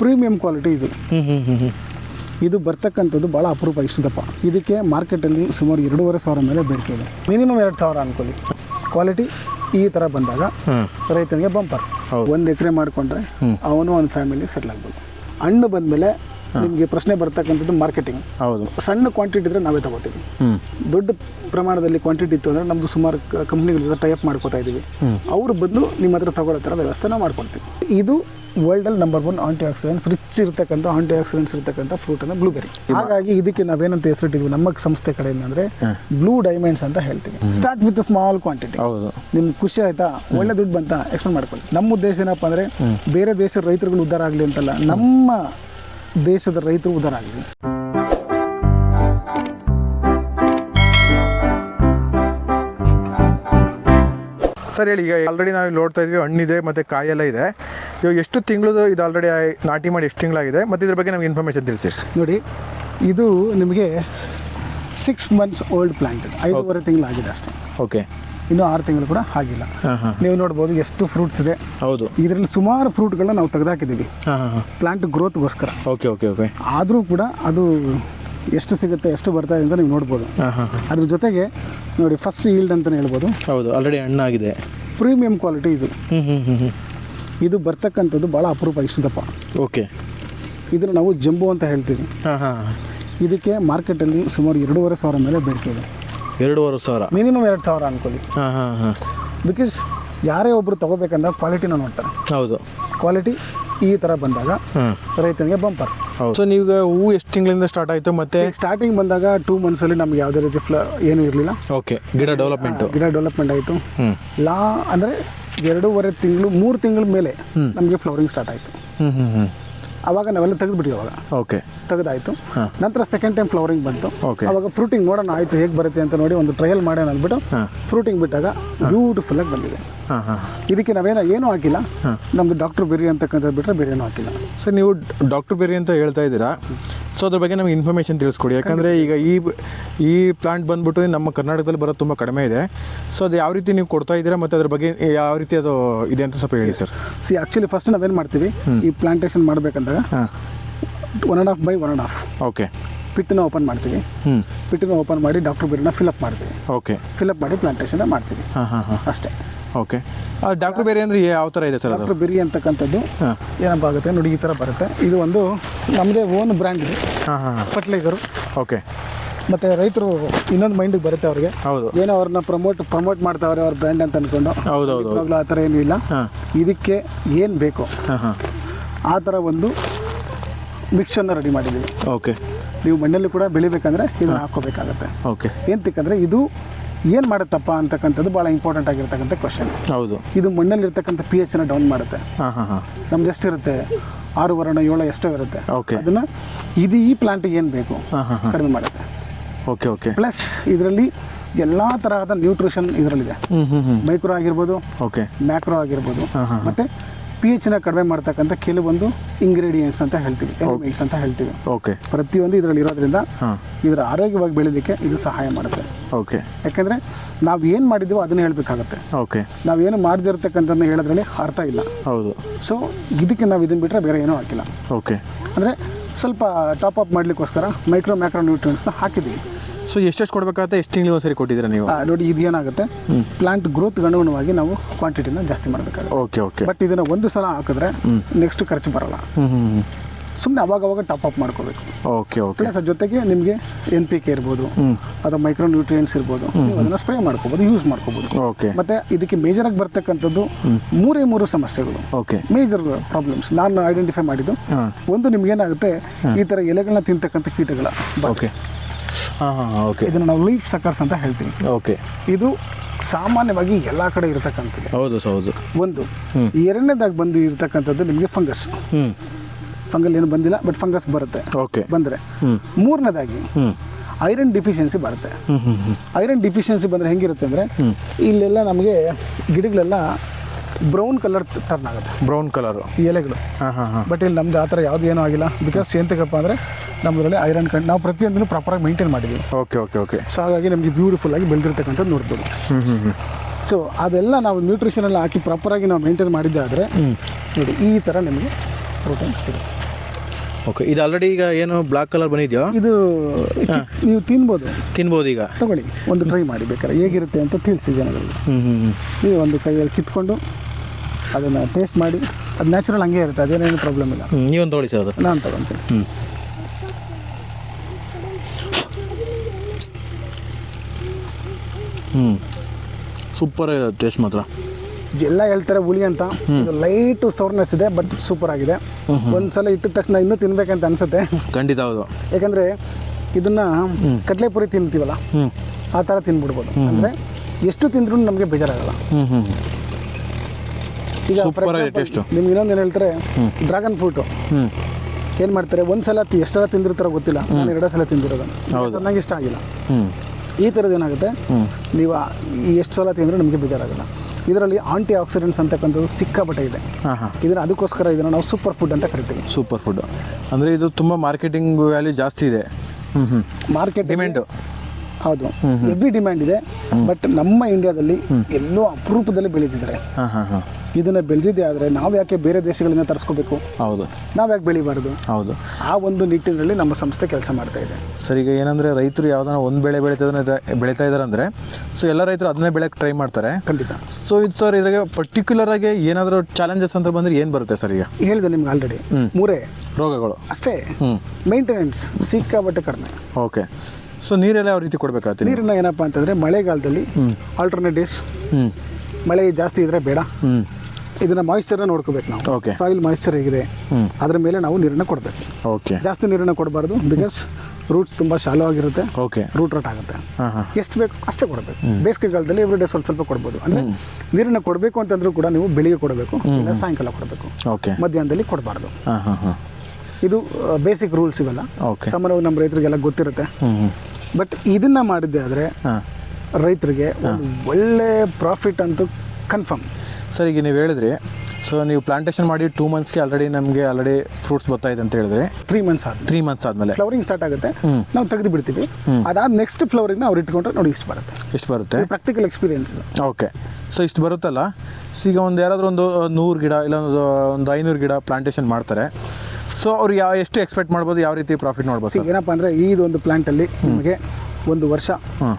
Premium quality ಇದು. ಇದು ಬರ್ತಕ್ಕಂಥದ್ದು ಭಾಳ ಅಪರೂಪ ಇಷ್ಟದಪ್ಪ. ಇದಕ್ಕೆ ಮಾರ್ಕೆಟಲ್ಲಿ ಸುಮಾರು ಎರಡೂವರೆ ಸಾವಿರ ಮೇಲೆ ಬೇಡಿಕೆ ಇದೆ. ಮಿನಿಮಮ್ ಎರಡು ಸಾವಿರ ಅನ್ಕೊಳ್ಳಿ. ಕ್ವಾಲಿಟಿ ಈ ಥರ ಬಂದಾಗ ರೈತನಿಗೆ ಬಂಪರ್. ಒಂದು ಎಕರೆ ಮಾಡಿಕೊಂಡ್ರೆ ಅವನು ಒಂದು ಫ್ಯಾಮಿಲಿ ಸೆಟ್ಲ್ ಆಗ್ಬೋದು. ಹಣ್ಣು ಬಂದಮೇಲೆ ನಿಮಗೆ ಪ್ರಶ್ನೆ ಬರ್ತಕ್ಕಂಥದ್ದು ಮಾರ್ಕೆಟಿಂಗ್ ಹೌದು. ಸಣ್ಣ ಕ್ವಾಂಟಿಟಿ ಇದ್ರೆ ನಾವೇ ತಗೋತೀವಿ. ದೊಡ್ಡ ಪ್ರಮಾಣದಲ್ಲಿ ಕ್ವಾಂಟಿಟಿ ಇತ್ತು ಅಂದರೆ ನಮ್ಮದು ಸುಮಾರು ಕಂಪ್ನಿಗಳ ಜೊತೆ ಟೈಪ್ ಮಾಡ್ಕೋತಾ ಇದ್ದೀವಿ. ಅವರು ಬದಲು ನಿಮ್ಮ ಹತ್ರ ತಗೊಳ್ಳೋ ಥರ ವ್ಯವಸ್ಥೆ ನಾವು ಮಾಡ್ಕೊಡ್ತೀವಿ. ಇದು ವರ್ಲ್ಡಲ್ಲಿ number one antioxidants rich ಇರ್ತಕ್ಕಂಥ ಆಂಟಿ ಆಕ್ಸಿಡೆಂಟ್ಸ್ ಇರ್ತಕ್ಕಂಥ ಫ್ರೂಟ್ ಅಂದ್ರೆ ಬ್ಲೂಬೆರಿ ಹಾಗಾಗಿ ಇದಕ್ಕೆ ನಾವೇನಂತ ಹೆಸರಿಟ್ಟಿದ್ವಿ ನಮ್ಮ ಸಂಸ್ಥೆ ಕಡೆಯಿಂದ ಅಂದರೆ ಬ್ಲೂ ಡೈಮಂಡ್ಸ್ ಅಂತ ಹೇಳ್ತೀವಿ. ಸ್ಟಾರ್ಟ್ ವಿತ್ ಸ್ಮಾಲ್ ಕ್ವಾಂಟಿಟಿ ಹೌದು. ನಿಮ್ಗೆ ಖುಷಿ ಆಯ್ತಾ? ಒಳ್ಳೆ ದುಡ್ಡು ಬಂತ? ಎಕ್ಸ್ಪ್ಲೇನ್ ಮಾಡ್ಕೊಳ್ಳಿ. ನಮ್ಮ ಉದ್ದೇಶ ಏನಪ್ಪ ಅಂದ್ರೆ ಬೇರೆ ದೇಶದ ರೈತರುಗಳು ಉದ್ಧಾರ ಆಗಲಿ ಅಂತಲ್ಲ ನಮ್ಮ ದೇಶದ ರೈತರು ಉದ್ಧಾರ ಆಗಲಿ. ಸರ್ ಹೇಳಿ ಈಗ ಆಲ್ರೆಡಿ ನಾವು ನೋಡ್ತಾ ಇದ್ವಿ ಹಣ್ಣಿದೆ ಮತ್ತು ಕಾಯೆಲ್ಲ ಇದೆ. ಇವಾಗ ಎಷ್ಟು ತಿಂಗಳದು ಇದು ಆಲ್ರೆಡಿ ನಾಟಿ ಮಾಡಿ ಎಷ್ಟು ತಿಂಗಳಾಗಿದೆ? ಮತ್ತು ಇದ್ರ ಬಗ್ಗೆ ನಮ್ಗೆ ಇನ್ಫಾರ್ಮೇಷನ್ ತಿಳಿಸಿ. ನೋಡಿ ಇದು ನಿಮಗೆ ಸಿಕ್ಸ್ ಮಂತ್ಸ್ ಓಲ್ಡ್ ಪ್ಲಾಂಟ್ ಐದೂವರೆ ತಿಂಗಳಾಗಿದೆ ಅಷ್ಟೇ. ಓಕೆ. ಇನ್ನು ಆರು ತಿಂಗಳು ಕೂಡ ಆಗಿಲ್ಲ. ನೀವು ನೋಡ್ಬೋದು ಎಷ್ಟು ಫ್ರೂಟ್ಸ್ ಇದೆ. ಹೌದು. ಇದರಲ್ಲಿ ಸುಮಾರು ಫ್ರೂಟ್ಗಳನ್ನ ನಾವು ತೆಗೆದಾಕಿದ್ದೀವಿ. ಪ್ಲಾಂಟ್ ಗ್ರೋತ್ಗೋಸ್ಕರ ಓಕೆ ಓಕೆ ಓಕೆ. ಆದರೂ ಕೂಡ ಅದು ಎಷ್ಟು ಸಿಗುತ್ತೆ ಎಷ್ಟು ಬರ್ತಾ ಇದೆ ಅಂತ ನೀವು ನೋಡ್ಬೋದು. ಅದ್ರ ಜೊತೆಗೆ ನೋಡಿ ಫಸ್ಟ್ ಈಲ್ಡ್ ಅಂತಲೇ ಹೇಳ್ಬೋದು. ಹೌದು ಆಲ್ರೆಡಿ ಹಣ್ಣಾಗಿದೆ. ಪ್ರೀಮಿಯಂ ಕ್ವಾಲಿಟಿ ಇದು. ಇದು ಬರ್ತಕ್ಕಂಥದ್ದು ಭಾಳ ಅಪರೂಪ ಇಷ್ಟದಪ್ಪ. ಓಕೆ. ಇದನ್ನು ನಾವು ಜಂಬು ಅಂತ ಹೇಳ್ತೀವಿ. ಹಾಂ ಹಾಂ. ಇದಕ್ಕೆ ಮಾರ್ಕೆಟಲ್ಲಿ ಸುಮಾರು ಎರಡೂವರೆ ಸಾವಿರ ಮೇಲೆ ಬೇಡಿಕೆ ಇದೆ. ಎರಡೂವರೆ ಸಾವಿರ? ಮಿನಿಮಮ್ ಎರಡು ಸಾವಿರ ಅನ್ಕೊಳ್ಳಿ. ಹಾಂ ಹಾಂ ಹಾಂ. ಬಿಕಾಸ್ ಯಾರೇ ಒಬ್ಬರು ತಗೋಬೇಕಂದ್ರೆ ಕ್ವಾಲಿಟಿನ ನೋಡ್ತಾರೆ. ಹೌದು. ಕ್ವಾಲಿಟಿ ಈ ಥರ ಬಂದಾಗ ರೈತನಿಗೆ ಬಂಪರ್. ಸೊ ನೀವು ಹೂವು ಎಷ್ಟು ತಿಂಗಳಿಂದ ಸ್ಟಾರ್ಟ್ ಆಯ್ತು ಮತ್ತೆ? ಸ್ಟಾರ್ಟಿಂಗ್ ಬಂದಾಗ ಟೂ ಮಂತ್ಸಲ್ಲಿ ನಮ್ಗೆ ಯಾವುದೇ ರೀತಿ ಫ್ಲ ಏನು ಇರಲಿಲ್ಲ. ಓಕೆ ಗಿಡ ಡೆವಲಪ್ಮೆಂಟ್ ಗಿಡ ಡೆವಲಪ್ಮೆಂಟ್ ಆಯಿತು. ಲಾ ಅಂದರೆ ಎರಡೂವರೆ ತಿಂಗಳು ಮೂರು ತಿಂಗಳ ಮೇಲೆ ನಮಗೆ ಫ್ಲವರಿಂಗ್ ಸ್ಟಾರ್ಟ್ ಆಯಿತು. ಹ್ಞೂ ಹ್ಞೂ ಹ್ಞೂ ಅವಾಗ ನಾವೆಲ್ಲ ತೆಗೆದುಬಿಟ್ಟಿವಿ ಅವಾಗ. ಓಕೆ ತೆಗೆದಾಯಿತು. ನಂತರ ಸೆಕೆಂಡ್ ಟೈಮ್ ಫ್ಲವರಿಂಗ್ ಬಂತು. ಅವಾಗ ಫ್ರೂಟಿಂಗ್ ನೋಡೋಣ ಆಯಿತು ಹೇಗೆ ಬರುತ್ತೆ ಅಂತ ನೋಡಿ ಒಂದು ಟ್ರಯಲ್ ಮಾಡೋಣ ಅಂದ್ಬಿಟ್ಟು ಫ್ರೂಟಿಂಗ್ ಬಿಟ್ಟಾಗ ಬ್ಯೂಟಿಫುಲ್ ಆಗಿ ಬಂದಿದೆ. ಹಾಂ ಹಾಂ. ಇದಕ್ಕೆ ನಾವೇನೋ ಏನೂ ಹಾಕಿಲ್ಲ. ನಮ್ದು ಡಾಕ್ಟರ್ ಬೆರಿ ಅಂತಕ್ಕಂಥದ್ದು ಬಿಟ್ಟರೆ ಬೇರೆ ಏನೂ ಹಾಕಿಲ್ಲ. ಸರ್ ನೀವು ಡಾಕ್ಟರ್ ಬೇರಿ ಅಂತ ಹೇಳ್ತಾ ಇದ್ದೀರಾ? ಸೊ ಅದ್ರ ಬಗ್ಗೆ ನಮಗೆ ಇನ್ಫಾರ್ಮೇಷನ್ ತಿಳಿಸ್ಕೊಡಿ. ಯಾಕಂದರೆ ಈಗ ಈ ಈ ಪ್ಲಾಂಟ್ ಬಂದ್ಬಿಟ್ಟು ನಮ್ಮ ಕರ್ನಾಟಕದಲ್ಲಿ ಬರೋದು ತುಂಬ ಕಡಿಮೆ ಇದೆ. ಸೊ ಅದು ಯಾವ ರೀತಿ ನೀವು ಕೊಡ್ತಾ ಇದ್ದೀರಾ ಮತ್ತು ಅದ್ರ ಬಗ್ಗೆ ಯಾವ ರೀತಿ ಅದು ಇದೆ ಅಂತ ಸ್ವಲ್ಪ ಹೇಳಿ ಸರ್. ಸಿ ಆ್ಯಕ್ಚುಲಿ ಫಸ್ಟ್ ನಾವೇನು ಮಾಡ್ತೀವಿ ಈ ಪ್ಲಾಂಟೇಷನ್ ಮಾಡಬೇಕಂದಾಗ ಹಾಂ. One and half by one and half okay ಪಿಟ್ಟನ್ನ open ಮಾಡ್ತೀವಿ. ಹ್ಞೂ ಪಿಟ್ಟನ್ನ ಓಪನ್ ಮಾಡಿ ಡಾಕ್ಟರ್ ಬಿರಿಯನ್ನ ಫಿಲ್ ಅಪ್ ಮಾಡ್ತೀವಿ. ಓಕೆ ಫಿಲಪ್ ಮಾಡಿ ಪ್ಲಾಂಟೇಷನ್ ಮಾಡ್ತೀವಿ. ಹಾಂ ಹಾಂ ಹಾಂ. ಅಷ್ಟೇ. ಓಕೆ. ಡಾಕ್ಟರ್ ಬೇರೆ ಅಂದರೆ ಯಾವ ಥರ ಇದೆ ಸರ್ ಅದು? ಡಾಕ್ಟರ್ ಬಿರಿ ಅಂತಕ್ಕಂಥದ್ದು ಏನಪ್ಪ ಆಗುತ್ತೆ ನುಡಿ ಈ ಥರ ಬರುತ್ತೆ. ಇದು ಒಂದು ನಮ್ಮದೇ ಓನ್ ಬ್ರ್ಯಾಂಡ್ ಇದೆ. ಹಾಂ ಹಾಂ ಫರ್ಟಿಲೈಸರು ಓಕೆ. ಮತ್ತು ರೈತರು ಇನ್ನೊಂದು ಮೈಂಡಿಗೆ ಬರುತ್ತೆ ಅವ್ರಿಗೆ. ಹೌದು. ಏನೋ ಅವ್ರನ್ನ ಪ್ರಮೋಟ್ ಪ್ರಮೋಟ್ ಮಾಡ್ತಾವ್ರೆ ಅವ್ರ ಬ್ರ್ಯಾಂಡ್ ಅಂತ ಅನ್ಕೊಂಡು. ಹೌದು ಹೌದು ಆ ಥರ ಏನೂ ಇಲ್ಲ. ಹಾಂ. ಇದಕ್ಕೆ ಏನು ಬೇಕು ಹಾಂ ಹಾಂ. ಆ ಥರ ಒಂದು ಮಿಕ್ಸನ್ನು ರೆಡಿ ಮಾಡಿದ್ದೀವಿ. ಓಕೆ. ನೀವು ಮಣ್ಣಲ್ಲಿ ಕೂಡ ಬೆಳಿಬೇಕಂದ್ರೆ ಇದನ್ನ ಹಾಕೋಬೇಕಾಗತ್ತೆ ಓಕೆ. ಏನಂತಕ್ಕಂದ್ರೆ ಇದು ಏನು ಮಾಡುತ್ತಪ್ಪ ಅಂತಕ್ಕಂಥದ್ದು ಭಾಳ ಇಂಪಾರ್ಟೆಂಟ್ ಆಗಿರ್ತಕ್ಕಂಥ ಕ್ವಶನ್ ಹೌದು. ಇದು ಮಣ್ಣಲ್ಲಿರ್ತಕ್ಕಂಥ ಪಿ ಎಚ್ನ ಡೌನ್ ಮಾಡುತ್ತೆ. ಹಾಂ ಹಾಂ ಹಾಂ. ನಮ್ದು ಎಷ್ಟಿರುತ್ತೆ? ಆರು ವರ್ಣ ಏಳು ಎಷ್ಟೋ ಇರುತ್ತೆ. ಓಕೆ ಅದನ್ನು ಇದು ಈ ಪ್ಲಾಂಟಿಗೆ ಏನು ಬೇಕು? ಹಾಂ ಹಾಂ ಹಾಂ. ಕಡಿಮೆ ಮಾಡುತ್ತೆ. ಓಕೆ ಓಕೆ ಪ್ಲಸ್ ಇದರಲ್ಲಿ ಎಲ್ಲ ತರಹದ ನ್ಯೂಟ್ರಿಷನ್ ಇದರಲ್ಲಿದೆ. ಮೈಕ್ರೋ ಆಗಿರ್ಬೋದು ಓಕೆ ಮ್ಯಾಕ್ರೋ ಆಗಿರ್ಬೋದು ಮತ್ತು ಪಿ ಎಚ್ನ ಕಡಿಮೆ ಮಾಡ್ತಕ್ಕಂಥ ಕೆಲವೊಂದು ಇಂಗ್ರೀಡಿಯೆಂಟ್ಸ್ ಅಂತ ಹೇಳ್ತೀವಿ ಎಲಿಮೆಂಟ್ಸ್ ಅಂತ ಹೇಳ್ತೀವಿ. ಓಕೆ ಪ್ರತಿಯೊಂದು ಇದರಲ್ಲಿ ಇರೋದ್ರಿಂದ ಇದರ ಆರೋಗ್ಯವಾಗಿ ಬೆಳೀಲಿಕ್ಕೆ ಇದು ಸಹಾಯ ಮಾಡುತ್ತೆ. ಓಕೆ ಯಾಕೆಂದರೆ ನಾವು ಏನು ಮಾಡಿದ್ದೀವೋ ಅದನ್ನು ಹೇಳಬೇಕಾಗತ್ತೆ. ಓಕೆ ನಾವೇನು ಮಾಡದಿರ್ತಕ್ಕಂಥದ್ದನ್ನ ಹೇಳೋದ್ರಲ್ಲಿ ಅರ್ಥ ಇಲ್ಲ. ಹೌದು. ಸೊ ಇದಕ್ಕೆ ನಾವು ಇದನ್ನು ಬಿಟ್ಟರೆ ಬೇರೆ ಏನೂ ಹಾಕಿಲ್ಲ. ಓಕೆ ಅಂದರೆ ಸ್ವಲ್ಪ ಟಾಪ್ ಅಪ್ ಮಾಡಲಿಕ್ಕೋಸ್ಕರ ಮೈಕ್ರೋ ಮ್ಯಾಕ್ರೋ ನ್ಯೂಟ್ರಿಯನ್ಸ್ನ ಹಾಕಿದ್ದೀವಿ. ಸೊ ಎಷ್ಟೆಷ್ಟು ಕೊಡಬೇಕಾಗುತ್ತೆ? ಎಷ್ಟು ತಿಂಗಳಿಗೆ ಒಂದ್ಸರಿ ಕೊಟ್ಟಿದ್ದೀರಾ ನೀವು? ನೋಡಿ ಇದು ಏನಾಗುತ್ತೆ? ಪ್ಲಾಂಟ್ ಗ್ರೋತ್ ಅನುಗುಣವಾಗಿ ನಾವು ಕ್ವಾಂಟಿಟಿನ ಜಾಸ್ತಿ ಮಾಡಬೇಕಾಗುತ್ತೆ. ಓಕೆ ಓಕೆ ಬಟ್ ಇದನ್ನ ಒಂದು ಸಲ ಹಾಕಿದ್ರೆ ನೆಕ್ಸ್ಟ್ ಖರ್ಚು ಬರಲ್ಲ. ಸುಮ್ಮನೆ ಅವಾಗ ಅವಾಗ ಟಾಪ್ ಅಪ್ ಮಾಡ್ಕೋಬೇಕು. ಓಕೆ ಓಕೆ ಸರ್ ಜೊತೆಗೆ ನಿಮಗೆ ಎನ್ ಪಿ ಕೆ ಇರ್ಬೋದು ಅಥವಾ ಮೈಕ್ರೋ ನ್ಯೂಟ್ರಿಯೆಂಟ್ಸ್ ಇರ್ಬೋದು ಅದನ್ನ ಸ್ಪ್ರೇ ಮಾಡ್ಕೋಬೋದು ಯೂಸ್ ಮಾಡ್ಕೋಬೋದು. ಓಕೆ ಮತ್ತೆ ಇದಕ್ಕೆ ಮೇಜರ್ ಆಗಿ ಬರ್ತಕ್ಕಂಥದ್ದು ಮೂರೇ ಮೂರು ಸಮಸ್ಯೆಗಳು. ಓಕೆ ಮೇಜರ್ ಪ್ರಾಬ್ಲಮ್ಸ್ ನಾನು ಐಡೆಂಟಿಫೈ ಮಾಡಿದ್ದು ಒಂದು ನಿಮ್ಗೆ ಏನಾಗುತ್ತೆ ಈ ಥರ ಎಲೆಗಳನ್ನ ತಿಂತಕ್ಕಂಥ ಕೀಟಗಳ ಓಕೆ ಓಕೆ ಇದನ್ನು ನಾವು ಲೀಫ್ ಸಕ್ಕರ್ಸ್ ಅಂತ ಹೇಳ್ತೀವಿ. ಓಕೆ ಇದು ಸಾಮಾನ್ಯವಾಗಿ ಎಲ್ಲ ಕಡೆ ಇರತಕ್ಕಂಥದ್ದು. ಹೌದು ಹೌದು. ಒಂದು ಎರಡನೇದಾಗಿ ಬಂದು ಇರತಕ್ಕಂಥದ್ದು ನಿಮಗೆ ಫಂಗಸ್ ಫಂಗಲ್ ಏನು ಬಂದಿಲ್ಲ ಬಟ್ ಫಂಗಸ್ ಬರುತ್ತೆ. ಓಕೆ ಬಂದರೆ ಮೂರನೇದಾಗಿ ಐರನ್ ಡಿಫಿಷಿಯನ್ಸಿ ಬರುತ್ತೆ. ಐರನ್ ಡಿಫಿಷಿಯನ್ಸಿ ಬಂದರೆ ಹೆಂಗಿರುತ್ತೆ ಅಂದರೆ ಇಲ್ಲೆಲ್ಲ ನಮಗೆ ಗಿಡಗಳೆಲ್ಲ ಬ್ರೌನ್ ಕಲರ್ ಟರ್ನ್ ಆಗುತ್ತೆ. Brown colour. ಈ ಎಲೆಗಳು. ಹಾಂ ಹಾಂ ಹಾಂ. ಬಟ್ ಇಲ್ಲಿ ನಮ್ದು ಆ ಥರ ಯಾವುದು ಏನೂ ಆಗಿಲ್ಲ. ಬಿಕಾಸ್ ಎಂತಕ್ಕಪ್ಪ ಅಂದರೆ ನಮ್ಮದ್ರಲ್ಲಿ ಐರನ್ ಕಂಡು ನಾವು ಪ್ರತಿಯೊಂದನ್ನು ಪ್ರಾಪರಾಗಿ ಮೇಂಟೈನ್ ಮಾಡಿದ್ದೀವಿ. ಓಕೆ ಓಕೆ ಓಕೆ ಸೊ ಹಾಗಾಗಿ ನಮಗೆ ಬ್ಯೂಟಿಫುಲ್ ಆಗಿ ಬೆಳೆದಿರ್ತಕ್ಕಂಥದ್ದು ನೋಡ್ಬೋದು. ಹ್ಞೂ ಹ್ಞೂ ಹ್ಞೂ ಸೊ ಅದೆಲ್ಲ ನಾವು ನ್ಯೂಟ್ರಿಷನ್ ಎಲ್ಲ ಹಾಕಿ ಪ್ರಾಪರಾಗಿ ನಾವು ಮೇಂಟೈನ್ ಮಾಡಿದ್ದೆ ಆದರೆ ನೋಡಿ ಈ ಥರ ನಿಮಗೆ ಪ್ರೋಟೀನ್ ಸಿಗುತ್ತೆ. ಓಕೆ ಇದು ಆಲ್ರೆಡಿ ಈಗ ಏನು ಬ್ಲಾಕ್ ಕಲರ್ ಬಂದಿದೆಯೋ? ಇದು ನೀವು ತಿನ್ಬೋದು. ತಿನ್ಬೋದು ಈಗ? ತಗೊಳ್ಳಿ. ಒಂದು ಟ್ರೈ ಮಾಡಿ ಬೇಕಾದ್ರೆ. ಹೇಗಿರುತ್ತೆ ಅಂತ ತಿಳಿಸಿ ಜನಗಳಿಗೆ ಹ್ಞೂ ಹ್ಞೂ ಹ್ಞೂ ನೀವು ಒಂದು ಕೈಯಲ್ಲಿ ಕಿತ್ಕೊಂಡು ಅದನ್ನು ಟೇಸ್ಟ್ ಮಾಡಿ ಅದು ನ್ಯಾಚುರಲ್ ಹಂಗೆ ಇರುತ್ತೆ ಅದೇನೇನು ಪ್ರಾಬ್ಲಮ್ ಇಲ್ಲ. ನೀವು ನೀವೊಂದು ತೊಗೊಳ್ಳಿ ಸರ್ ಅದು. ನಾನು ತೊಗೊಂತೀನಿ. ಹ್ಞೂ ಹ್ಞೂ ಸೂಪರ್ ಟೇಸ್ಟ್ ಮಾತ್ರ. ಎಲ್ಲ ಹೇಳ್ತಾರೆ ಹುಳಿ ಅಂತ. ಲೈಟ್ ಸೋರ್ನೆಸ್ ಇದೆ ಬಟ್ ಸೂಪರ್ ಆಗಿದೆ. ಒಂದ್ಸಲ ಇಟ್ಟಿದ ತಕ್ಷಣ ಇನ್ನೂ ತಿನ್ಬೇಕಂತ ಅನ್ಸುತ್ತೆ. ಖಂಡಿತ ಹೌದು. ಯಾಕಂದರೆ ಇದನ್ನು ಕಡಲೆಪುರಿ ತಿಂತೀವಲ್ಲ ಹ್ಞೂ ಆ ಥರ ತಿನ್ಬಿಡ್ಬೋದು. ಅಂದರೆ ಎಷ್ಟು ತಿಂದ್ರೂ ನಮಗೆ ಬೇಜಾರಾಗಲ್ಲ. ಈಗ ಆಗಿದೆ taste. ನಿಮ್ಗೆ ಇನ್ನೊಂದು ಏನು ಹೇಳ್ತಾರೆ? ಡ್ರ್ಯಾಗನ್ ಫ್ರೂಟು ಏನು ಮಾಡ್ತಾರೆ? ಒಂದು ಸಲ ತಿ- ಎಷ್ಟು ಸಲ ತಿಂದಿರ್ತಾರೋ ಗೊತ್ತಿಲ್ಲ. ನಾನು ಎರಡೇ ಸಲ ತಿಂದಿರೋದು. ಹೌದು. ನನಗೆ ಇಷ್ಟ ಆಗಿಲ್ಲ. ಈ ಥರದ್ದು ಏನಾಗುತ್ತೆ? ನೀವು ಎಷ್ಟು ಸಲ ತಿಂದರೂ ನಮಗೆ ಬೇಜಾರಾಗಲ್ಲ. ಇದರಲ್ಲಿ ಆಂಟಿ ಆಕ್ಸಿಡೆಂಟ್ಸ್ ಅಂತಕ್ಕಂಥದ್ದು ಸಿಕ್ಕಾಪಟ್ಟೆ ಇದೆ. ಇದನ್ನು ಅದಕ್ಕೋಸ್ಕರ ಇದನ್ನು ನಾವು ಸೂಪರ್ ಫುಡ್ ಅಂತ ಕರಿತೀವಿ. ಸೂಪರ್ ಫುಡ್ ಅಂದರೆ ಇದು ತುಂಬ ಮಾರ್ಕೆಟಿಂಗ್ ವ್ಯಾಲ್ಯೂ ಜಾಸ್ತಿ ಇದೆ. ಮಾರ್ಕೆಟ್ ಡಿಮ್ಯಾಂಡು ಹೌದು. ಹೆವಿ ಡಿಮ್ಯಾಂಡ್ ಇದೆ. ಬಟ್ ನಮ್ಮ ಇಂಡಿಯಾದಲ್ಲಿ ಎಲ್ಲೋ ಅಪರೂಪದಲ್ಲಿ ಬೆಳೀತಿದ್ದಾರೆ. ಇದನ್ನ ಬೆಳೆದಿದೆ ಹಾಂ. ಇದನ್ನು ಬೆಳೆದಿದ್ದೆ ಆದರೆ ನಾವು ಯಾಕೆ ಬೇರೆ ದೇಶಗಳಿಂದ ತರಿಸ್ಕೋಬೇಕು? ಹೌದು. ನಾವು ಯಾಕೆ ಬೆಳಿಬಾರ್ದು? ಹೌದು. ಆ ಒಂದು ನಿಟ್ಟಿನಲ್ಲಿ ನಮ್ಮ ಸಂಸ್ಥೆ ಕೆಲಸ ಮಾಡ್ತಾ ಇದೆ. ಸರ್ ಈಗ ಏನಂದರೆ ರೈತರು ಯಾವ್ದಾನ ಒಂದು ಬೆಳೆ ಬೆಳೀತಾ ಬೆಳೀತಾ ಇದ್ದಾರೆ ಅಂದರೆ ಸೊ ಎಲ್ಲ ರೈತರು ಅದನ್ನೇ ಬೆಳೆ ಟ್ರೈ ಮಾಡ್ತಾರೆ. ಖಂಡಿತ. ಸೊ ಇದು ಸರ್ ಇದ್ರಾಗೆ ಪರ್ಟಿಕ್ಯುಲರ್ ಆಗಿ ಏನಾದರೂ ಚಾಲೆಂಜಸ್ ಅಂತ ಬಂದರೆ ಏನು ಬರುತ್ತೆ ಸರ್ ಈಗ? ಹೇಳಿದೆ ನಿಮ್ಗೆ ಆಲ್ರೆಡಿ. ಮೂರೇ. ರೋಗಗಳು. ಅಷ್ಟೇ. ಮೇಂಟೆನೆನ್ಸ್ ಸಿಕ್ಕಾಬಟ್ಟೆ ಕಡಿಮೆ. ಓಕೆ ಸೊ ನೀರೆಲ್ಲ ಯಾವ ರೀತಿ ಕೊಡಬೇಕಾಗುತ್ತೆ ನೀರನ್ನ ಏನಪ್ಪ ಅಂತಂದರೆ ಮಳೆಗಾಲದಲ್ಲಿ ಆಲ್ಟರ್ನೇಟ್ ಡೇಸ್ ಮಳೆ ಜಾಸ್ತಿ ಇದ್ರೆ ಬೇಡ. ಇದನ್ನ ಮಾಯಿಶ್ಚರ್ನ ನೋಡ್ಕೋಬೇಕು ನಾವು. ಓಕೆ ಸಾಯಿಲ್ ಮಾಯಿಶ್ಚರ್ ಹೇಗಿದೆ. ಅದ್ರ ಮೇಲೆ ನಾವು ನೀರನ್ನು ಕೊಡಬೇಕು. ಓಕೆ ಜಾಸ್ತಿ ನೀರನ್ನು ಕೊಡಬಾರ್ದು ಬಿಕಾಸ್ ರೂಟ್ಸ್ ತುಂಬ ಶಾಲೋ ಆಗಿರುತ್ತೆ. ಓಕೆ ರೂಟ್ ರಟ್ ಆಗುತ್ತೆ. ಎಷ್ಟು ಬೇಕು ಅಷ್ಟೇ ಕೊಡಬೇಕು. ಬೇಸಿಗೆಗಾಲದಲ್ಲಿ ಎವ್ರಿ ಡೇ ಸ್ವಲ್ಪ ಸ್ವಲ್ಪ ಕೊಡ್ಬೋದು. ಅಂದ್ರೆ ನೀರನ್ನು ಕೊಡಬೇಕು ಅಂತಂದ್ರೂ ಕೂಡ ನೀವು ಬೆಳಿಗ್ಗೆ ಕೊಡಬೇಕು ಇಲ್ಲ ಸಾಯಂಕಾಲ ಕೊಡಬೇಕು. ಓಕೆ ಮಧ್ಯಾಹ್ನದಲ್ಲಿ ಕೊಡಬಾರ್ದು. ಇದು ಬೇಸಿಕ್ ರೂಲ್ಸ್ ಇವೆಲ್ಲ. ಓಕೆ ಸಾಮಾನ್ಯವಾಗಿ ನಮ್ಮ ರೈತರಿಗೆಲ್ಲ ಗೊತ್ತಿರುತ್ತೆ. ಬಟ್ ಇದನ್ನ ಮಾಡಿದ್ದೆ ಆದರೆ ರೈತರಿಗೆ ಒಳ್ಳೆ ಪ್ರಾಫಿಟ್ ಅಂತೂ ಕನ್ಫರ್ಮ್ ಸರ್ ಈಗ ನೀವು ಹೇಳಿದ್ರಿ ಸೊ ನೀವು ಪ್ಲಾಂಟೇಶನ್ ಮಾಡಿ ಟೂ ಮಂತ್ಸ್ಗೆ ಆಲ್ರೆಡಿ ನಮಗೆ ಆಲ್ರೆಡಿ ಫ್ರೂಟ್ಸ್ ಬರ್ತಾ ಇದೆ ಅಂತ ಹೇಳಿದ್ರೆ. ತ್ರೀ ಮಂತ್ಸ್ ಆದ್ಮೇಲೆ. ತ್ರೀ ಮಂತ್ಸ್ ಆದಮೇಲೆ. ಫ್ಲವರಿಂಗ್ ಸ್ಟಾರ್ಟ್ ಆಗುತ್ತೆ. ನಾವು ತೆಗೆದು ಬಿಡ್ತೀವಿ. ಅದಾದ ನೆಕ್ಸ್ಟ್ ಫ್ಲವರಿಂಗ್ ಅವ್ರು ಇಟ್ಕೊಂಡ್ರೆ ನೋಡಿ ಇಷ್ಟು ಬರುತ್ತೆ. ಇಷ್ಟು ಬರುತ್ತೆ? ಪ್ರಾಕ್ಟಿಕಲ್ ಎಕ್ಸ್ಪೀರಿಯನ್ಸ್ ಓಕೆ ಸೊ ಇಷ್ಟು ಬರುತ್ತಲ್ಲ? ಸೊ ಈಗ ಒಂದು ಯಾರಾದರೂ ಒಂದು ನೂರು ಗಿಡ ಇಲ್ಲ ಒಂದು ಒಂದು ಐನೂರು ಗಿಡ ಪ್ಲಾಂಟೇಶನ್ ಮಾಡ್ತಾರೆ. ಸೊ ಅವ್ರು ಯಾವ ಎಷ್ಟು ಎಕ್ಸ್ಪೆಕ್ಟ್ ಮಾಡ್ಬೋದು ಯಾವ ರೀತಿ ಪ್ರಾಫಿಟ್ ಮಾಡ್ಬೋದು ಸರ್? ಏನಪ್ಪ ಅಂದರೆ ಈ ಒಂದು ಪ್ಲಾಂಟಲ್ಲಿ ನಿಮಗೆ ಒಂದು ವರ್ಷ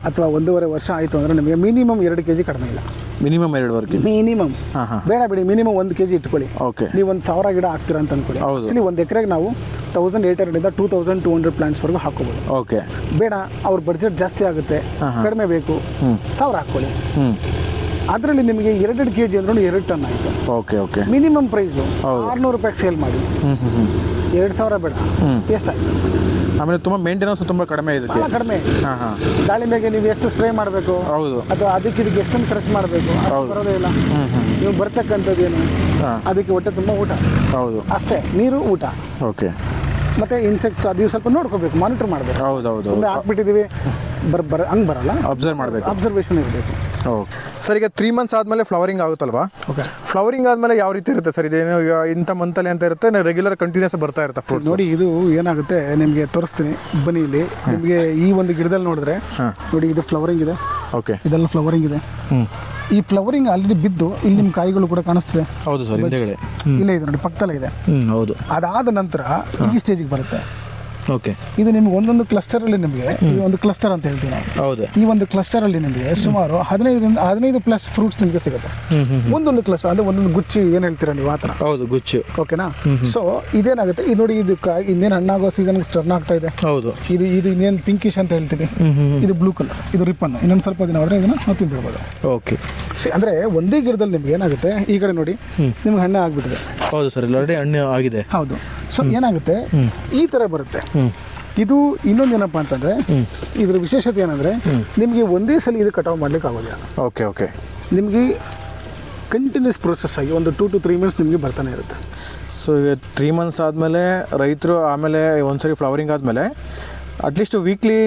ಅಥವಾ ಒಂದೂವರೆ ವರ್ಷ ಆಯಿತು ಅಂದರೆ ನಿಮಗೆ ಮಿನಿಮಮ್ ಎರಡು ಕೆ ಜಿ ಕಡಿಮೆ ಇಲ್ಲ. ಮಿನಿಮಮ್ ಎರಡು ವರ್ಕಿಂಗ್ ಮಿನಿಮಮ್ ಹಾಂ ಹಾಂ. ಬೇಡ ಬಿಡಿ ಮಿನಿಮಮ್ ಒಂದು ಕೆ ಜಿ ಇಟ್ಕೊಳ್ಳಿ. ಓಕೆ ನೀವು ಒಂದು ಸಾವಿರ ಗಿಡ ಹಾಕ್ತೀರಾ ಅಂತ ಅನ್ಕೊಳ್ಳಿ. ಹೌದು. ಒಂದು ಎಕರೆಗೆ ನಾವು ತೌಸಂಡ್ ಏಟ್ ಹಂಡ್ರೆಡಿಂದ ಟೂ ತೌಸಂಡ್ ಟೂ ಹಂಡ್ರೆಡ್ ಪ್ಲಾಂಟ್ಸ್ವರೆಗೂ ಹಾಕೋಬೋದು ಓಕೆ ಬೇಡ ಅವ್ರ ಬಡ್ಜೆಟ್ ಜಾಸ್ತಿ ಆಗುತ್ತೆ. ಕಡಿಮೆ ಬೇಕು. ಸಾವಿರ ಹಾಕ್ಕೊಳ್ಳಿ. ಹ್ಞೂ ಅದರಲ್ಲಿ ನಿಮಗೆ ಎರಡೆರಡು ಕೆ ಜಿ ಅಂದ್ರೂ ಎರಡು ಟನ್ ಆಯಿತು. Okay okay. Minimum price. ಆರುನೂರು ರೂಪಾಯಿಗೆ ಸೇಲ್ ಮಾಡಿ. ಎರಡು ಸಾವಿರ ಬೇಡ. ಎಷ್ಟು ಎಷ್ಟಾಯ್ತು ಆಮೇಲೆ ತುಂಬ ಮೇಂಟೆನೆನ್ಸ್ ತುಂಬ ಕಡಿಮೆ ಇದಕ್ಕೆ. ಕಡಿಮೆ. ಹಾಂ ಹಾಂ. ದಾಳಿಂಬೆಗೆ ನೀವು ಎಷ್ಟು ಸ್ಪ್ರೇ ಮಾಡಬೇಕು? ಹೌದು. ಅಥವಾ ಅದಕ್ಕೆ ಇದಕ್ಕೆ ಎಷ್ಟೊಂದು ಖರ್ಚು ಮಾಡಬೇಕು? ಬರೋದೇ ಇಲ್ಲ. ನೀವು ಬರ್ತಕ್ಕಂಥದ್ದು ಏನು? ಅದಕ್ಕೆ ಹೊಟ್ಟೆ ತುಂಬ ಊಟ. ಹೌದು. ಅಷ್ಟೇ ನೀರು ಊಟ. ಓಕೆ. ಮತ್ತೆ ಇನ್ಸೆಕ್ಟ್ಸ್ ಅದು ಸ್ವಲ್ಪ ನೋಡ್ಕೋಬೇಕು ಮಾನಿಟರ್ ಮಾಡಬೇಕು. ಹೌದು ಹೌದು ಹಾಕ್ಬಿಟ್ಟಿದ್ದೀವಿ. ಬರ್ ಬರ ಹಂಗೆ ಬರಲ್ಲ. ಅಬ್ಸರ್ವ್ ಮಾಡಬೇಕು. ಅಬ್ಸರ್ವೇಷನ್ ಇರಬೇಕು. ಓಕೆ ಸರ್ ಈಗ ತ್ರೀ ಮಂತ್ಸ್ ಆದಮೇಲೆ ಫ್ಲವರಿಂಗ್ ಆಗುತ್ತಲ್ವಾ? ಓಕೆ ಫ್ಲವರಿಂಗ್ ಆದಮೇಲೆ ಯಾವ ರೀತಿ ಇರುತ್ತೆ ಸರ್? ಇದೇನು ಈಗ ಇಂಥ ಮಂತಲ್ಲಿ ಅಂತ ಇರುತ್ತೆ ರೆಗ್ಯುಲರ್ ಕಂಟಿನ್ಯೂಸ್ ಬರ್ತಾ ಇರುತ್ತೆ ಫ್ರೂಟ್ ನೋಡಿ ಇದು ಏನಾಗುತ್ತೆ ನಿಮಗೆ ತೋರಿಸ್ತೀನಿ. ಬನ್ನಿ ಇಲ್ಲಿ. ನಿಮಗೆ ಈ ಒಂದು ಗಿಡದಲ್ಲಿ ನೋಡಿದ್ರೆ ನೋಡಿ ಇದು ಫ್ಲವರಿಂಗ್ ಇದೆ. ಓಕೆ ಇದೆಲ್ಲ ಫ್ಲವರಿಂಗ್ ಇದೆ. ಈ ಫ್ಲವರಿಂಗ್ ಆಲ್ರೆಡಿ ಬಿದ್ದು ಇಲ್ಲಿ ನಿಮ್ಮ ಕಾಯಿಗಳು ಕೂಡ ಕಾಣಿಸ್ತಿದೆ. ಹೌದು ಸರ್ ಇಲ್ಲೇ ಇದೆ ನೋಡಿ ಪಕ್ಕದಲ್ಲೇ ಇದೆ. ಹೌದು. ಅದಾದ ನಂತರ ಈ ಸ್ಟೇಜಿಗೆ ಬರುತ್ತೆ. ಓಕೆ ಇದು ನಿಮ್ಗೆ ಒಂದೊಂದು ಕ್ಲಸ್ಟರ್ ಅಲ್ಲಿ ನಿಮಗೆ ಈ ಒಂದು ಕ್ಲಸ್ಟರ್ ಅಂತ ಹೇಳ್ತೀವಿ ನಾವು ಹೌದು. ಈ ಒಂದು ಕ್ಲಸ್ಟರ್ ಅಲ್ಲಿ ನಿಮಗೆ ಸುಮಾರು ಹದಿನೈದರಿಂದ ಹದಿನೈದು ಪ್ಲಸ್ ಫ್ರೂಟ್ಸ್ ನಿಮಗೆ ಸಿಗುತ್ತೆ. ಒಂದೊಂದು ಕ್ಲಸ್ಟರ್ ಅಂದ್ರೆ ಒಂದೊಂದು ಗುಚ್ಚಿ ಏನು ಹೇಳ್ತೀರಾ ನೀವು ಆ ತರ ಹೌದು ಗುಚ್ಚಿ. ಓಕೆನಾ ಸೊ ಇದೇನಾಗುತ್ತೆ? ಇದು ನೋಡಿ ಇದು ಇನ್ನೇನು ಹಣ್ಣಾಗೋ ಸೀಸನ್ ಟರ್ನ್ ಆಗ್ತಾ ಇದೆ. ಹೌದು. ಇದು ಇದು ಇನ್ನೇನು ಪಿಂಕಿಶ್ ಅಂತ ಹೇಳ್ತೀವಿ ಇದು ಬ್ಲೂ ಕಲರ್ ಇದು ರಿಪ್ಪನ್ ಇನ್ನೊಂದು ಸ್ವಲ್ಪ ದಿನ ಆದರೆ ಇದನ್ನ ನಾವು ತಿಂದಿರ್ಬೋದು. ಓಕೆ ಅಂದ್ರೆ ಒಂದೇ ಗಿಡದಲ್ಲಿ ನಿಮ್ಗೆ ಏನಾಗುತ್ತೆ? ಈ ಕಡೆ ನೋಡಿ. ನಿಮ್ಗೆ ಹಣ್ಣು ಆಗ್ಬಿಟ್ಟಿದೆ. ಹೌದು ಸರ್ ಹಣ್ಣು ಆಗಿದೆ. ಹೌದು. ಸೊ ಏನಾಗುತ್ತೆ? ಈ ತರ ಬರುತ್ತೆ. ಇದು ಇನ್ನೊಂದು ಏನಪ್ಪ ಅಂತಂದರೆ ಇದ್ರ ವಿಶೇಷತೆ ಏನಂದರೆ ನಿಮಗೆ ಒಂದೇ ಸಲ ಇದು ಕಟಾವು ಮಾಡ್ಲಿಕ್ಕೆ ಆಗೋದಿಲ್ಲ. Okay okay. ನಿಮಗೆ ಕಂಟಿನ್ಯೂಸ್ ಪ್ರೋಸೆಸ್ ಆಗಿ ಒಂದು ಟೂ ಟು ತ್ರೀ ಮಂತ್ಸ್ ನಿಮಗೆ ಬರ್ತಾನೆ ಇರುತ್ತೆ. ಸೊ ಈಗ ತ್ರೀ ಮಂತ್ಸ್ ಆದಮೇಲೆ ರೈತರು ಆಮೇಲೆ ಒಂದ್ಸರಿ ಫ್ಲವರಿಂಗ್ ಆದಮೇಲೆ ಅಟ್ಲೀಸ್ಟ್ ವೀಕ್ಲಿ